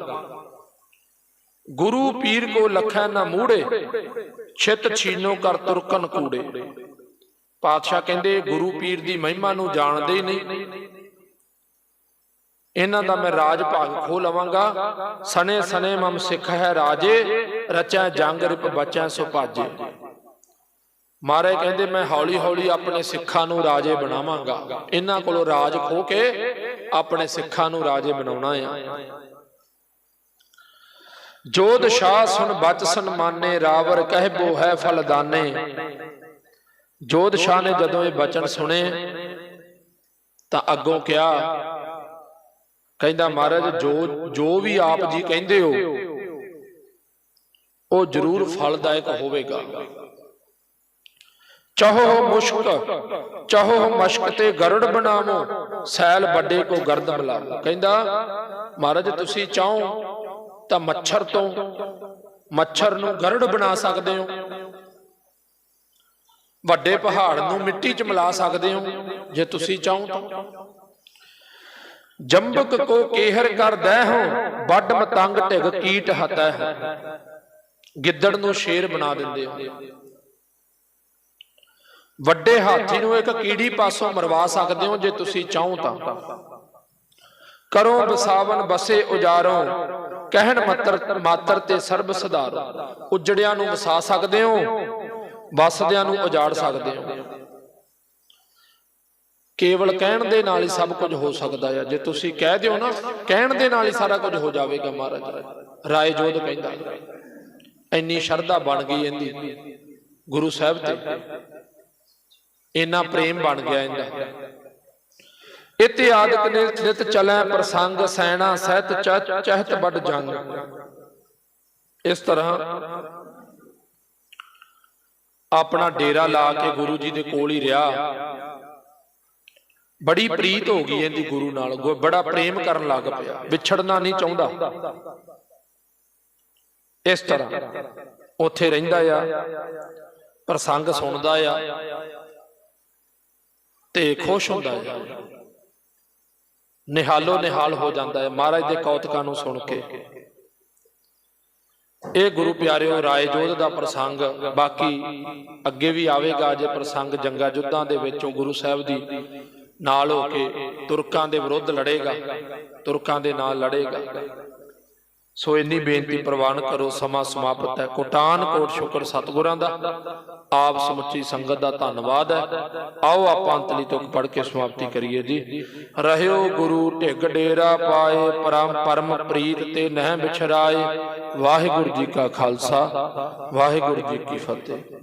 ਗੁਰੂ ਪੀਰ ਕੋ ਲਖੈ ਨਾ ਮੂੜੇ, ਛਿਤ ਛੀਨੋ ਕਰ ਤੁਰਕਨ ਕੂੜੇ। ਪਾਤਸ਼ਾਹ ਕਹਿੰਦੇ, ਗੁਰੂ ਪੀਰ ਦੀ ਮਹਿਮਾ ਨੂੰ ਜਾਣਦੇ ਹੀ ਨਹੀਂ। ਇਹਨਾਂ ਦਾ ਮੈਂ ਰਾਜ ਭਾਗ ਖੋ ਲਵਾਂਗਾ। ਸਨੇ ਸਨੇ ਮਮ ਸਿੱਖ ਹੈ ਰਾਜੇ, ਰਚੈ ਜੰਗ ਰਿਪ ਬਚੈ ਸੋ ਭਾਜੇ। ਮਾਰੇ ਕਹਿੰਦੇ, ਮੈਂ ਹੌਲੀ ਹੌਲੀ ਆਪਣੇ ਸਿੱਖਾਂ ਨੂੰ ਰਾਜੇ ਬਣਾਵਾਂਗਾ। ਇਹਨਾਂ ਕੋਲੋਂ ਰਾਜ ਖੋ ਕੇ ਆਪਣੇ ਸਿੱਖਾਂ ਨੂੰ ਰਾਜੇ ਬਣਾਉਣਾ ਆ। ਜੋਧ ਸ਼ਾਹ ਸੁਨ ਬਚ ਸਨਮਾਨੇ ਰਾਵਰ ਕਹਿ ਬੋ ਹੈ ਫਲਦਾਨੇ। ਜੋਧ ਸ਼ਾਹ ਨੇ ਜਦੋਂ ਇਹ ਬਚਨ ਸੁਣੇ, ਤਾਂ ਅੱਗੋਂ ਕਿਹਾ ਕਹਿੰਦਾ ਮਹਾਰਾਜ, ਜੋ ਜੋ ਵੀ ਆਪ ਜੀ ਕਹਿੰਦੇ ਹੋ, ਉਹ ਜ਼ਰੂਰ ਫਲਦਾਇਕ ਹੋਵੇਗਾ। ਚਾਹੋ ਮੁਸ਼ਕ, ਚਾਹੋ ਮਸ਼ਕ ਤੇ ਗਰੜ ਬਣਾਵੋ, ਸੈਲ ਵੱਡੇ ਕੋ ਗਰਦ ਮਿਲਾਵੋ। ਕਹਿੰਦਾ, ਮਹਾਰਾਜ, ਤੁਸੀਂ ਚਾਹੋ ਤਾਂ ਮੱਛਰ ਤੋਂ ਮੱਛਰ ਨੂੰ ਗਰੜ ਬਣਾ ਸਕਦੇ ਹੋ। ਵੱਡੇ ਪਹਾੜ ਨੂੰ ਮਿੱਟੀ 'ਚ ਮਿਲਾ ਸਕਦੇ ਹੋ, ਜੇ ਤੁਸੀਂ ਚਾਹੋ ਤਾਂ। ਜੰਬਕ ਕੋ ਕੇਹਰ ਕਰ ਦੈ ਵੱਡ ਮਤੰਗ ਢਿਗ ਕੀਟ ਹਤੈ ਗਿੱਦੜ ਨੂੰ ਸ਼ੇਰ ਬਣਾ ਦਿੰਦੇ ਹੋ। ਵੱਡੇ ਹਾਥੀ ਨੂੰ ਇੱਕ ਕੀੜੀ ਪਾਸੋਂ ਮਰਵਾ ਸਕਦੇ ਹੋ, ਜੇ ਤੁਸੀਂ ਚਾਹੋ ਤਾਂ। ਕਰੋ ਬਸਾਵਨ, ਬਸੇ ਉਜਾਰੋ, ਕਹਿਣ ਮਤਰ, ਮਾਤਰ ਤੇ ਸਰਬ ਸੁਧਾਰੋ। ਉਜੜਿਆਂ ਨੂੰ ਵਸਾ ਸਕਦੇ ਹੋ, ਵਸਦਿਆਂ ਨੂੰ ਉਜਾੜ ਸਕਦੇ ਹੋ। ਕੇਵਲ ਕਹਿਣ ਦੇ ਨਾਲ ਹੀ ਸਭ ਕੁਝ ਹੋ ਸਕਦਾ ਹੈ ਜੇ ਤੁਸੀਂ ਕਹਿ ਦਿਓ ਨਾ ਕਹਿਣ ਦੇ ਨਾਲ ਹੀ ਸਾਰਾ ਕੁਝ ਹੋ ਜਾਵੇਗਾ ਮਹਾਰਾਜ। ਰਾਏ ਜੋਧ ਕਹਿੰਦਾ ਇੰਨੀ ਸ਼ਰਧਾ ਬਣ ਗਈ ਇਹਦੀ ਗੁਰੂ ਸਾਹਿਬ ਤੇ। ਇੰਨਾ ਪ੍ਰੇਮ ਬਣ ਗਿਆ ਇਹਦਾ। ਇਤੇ ਆਦਿਕ ਨੇ ਨਿਤ ਚਲੈ ਪ੍ਰਸੰਗ ਸੈਣਾ ਸਹਿਤ ਚਹਿਤ ਵੱਡ ਜੰਗ। ਇਸ ਤਰ੍ਹਾਂ ਆਪਣਾ ਡੇਰਾ ਲਾ ਕੇ ਗੁਰੂ ਜੀ ਦੇ ਕੋਲ ਹੀ ਰਿਹਾ। ਬੜੀ ਪ੍ਰੀਤ ਹੋ ਗਈ ਇਹਦੀ ਗੁਰੂ ਨਾਲ ਬੜਾ ਪ੍ਰੇਮ ਕਰਨ ਲੱਗ ਪਿਆ, ਵਿਛੜਨਾ ਨਹੀਂ ਚਾਹੁੰਦਾ। ਇਸ ਤਰ੍ਹਾਂ ਉੱਥੇ ਰਹਿੰਦਾ ਆ, ਪ੍ਰਸੰਗ ਸੁਣਦਾ ਆ, ਤੇ ਖੁਸ਼ ਹੁੰਦਾ ਆ। ਨਿਹਾਲੋ ਨਿਹਾਲ ਹੋ ਜਾਂਦਾ ਹੈ ਮਹਾਰਾਜ ਦੇ ਕੌਤਕਾਂ ਨੂੰ ਸੁਣ ਕੇ। ਇਹ ਗੁਰੂ ਪਿਆਰਿਓ ਰਾਏ ਜੋਧ ਦਾ ਪ੍ਰਸੰਗ, ਬਾਕੀ ਅੱਗੇ ਵੀ ਆਵੇਗਾ ਜੇ ਪ੍ਰਸੰਗ ਜੰਗਾ ਜੁੱਧਾਂ ਦੇ ਵਿੱਚੋਂ ਗੁਰੂ ਸਾਹਿਬ ਦੀ ਨਾਲ ਹੋ ਕੇ ਤੁਰਕਾਂ ਦੇ ਵਿਰੁੱਧ ਲੜੇਗਾ, ਤੁਰਕਾਂ ਦੇ ਨਾਲ ਲੜੇਗਾ। ਸੋ ਇੰਨੀ ਬੇਨਤੀ ਪ੍ਰਵਾਨ ਕਰੋ, ਸਮਾਂ ਸਮਾਪਤ ਹੈ। ਕੋਟਾਨ ਕੋਟ ਸ਼ੁਕਰ ਸਤਿਗੁਰਾਂ ਦਾ, ਆਪ ਸਮੁੱਚੀ ਸੰਗਤ ਦਾ ਧੰਨਵਾਦ ਹੈ। ਆਓ ਆਪਾਂ ਅੰਤਲੀ ਤੋਂ ਪੜ ਕੇ ਸਮਾਪਤੀ ਕਰੀਏ ਜੀ। ਰਹਿਓ ਗੁਰੂ ਢਿੱਗ ਡੇਰਾ ਪਾਏ, ਪਰਮ ਪਰਮ ਪ੍ਰੀਤ ਤੇ ਨਹਿ ਵਿਛਰਾਏ ਵਾਹਿਗੁਰੂ ਜੀ ਕਾ ਖਾਲਸਾ, ਵਾਹਿਗੁਰੂ ਜੀ ਕੀ ਫਤਿਹ।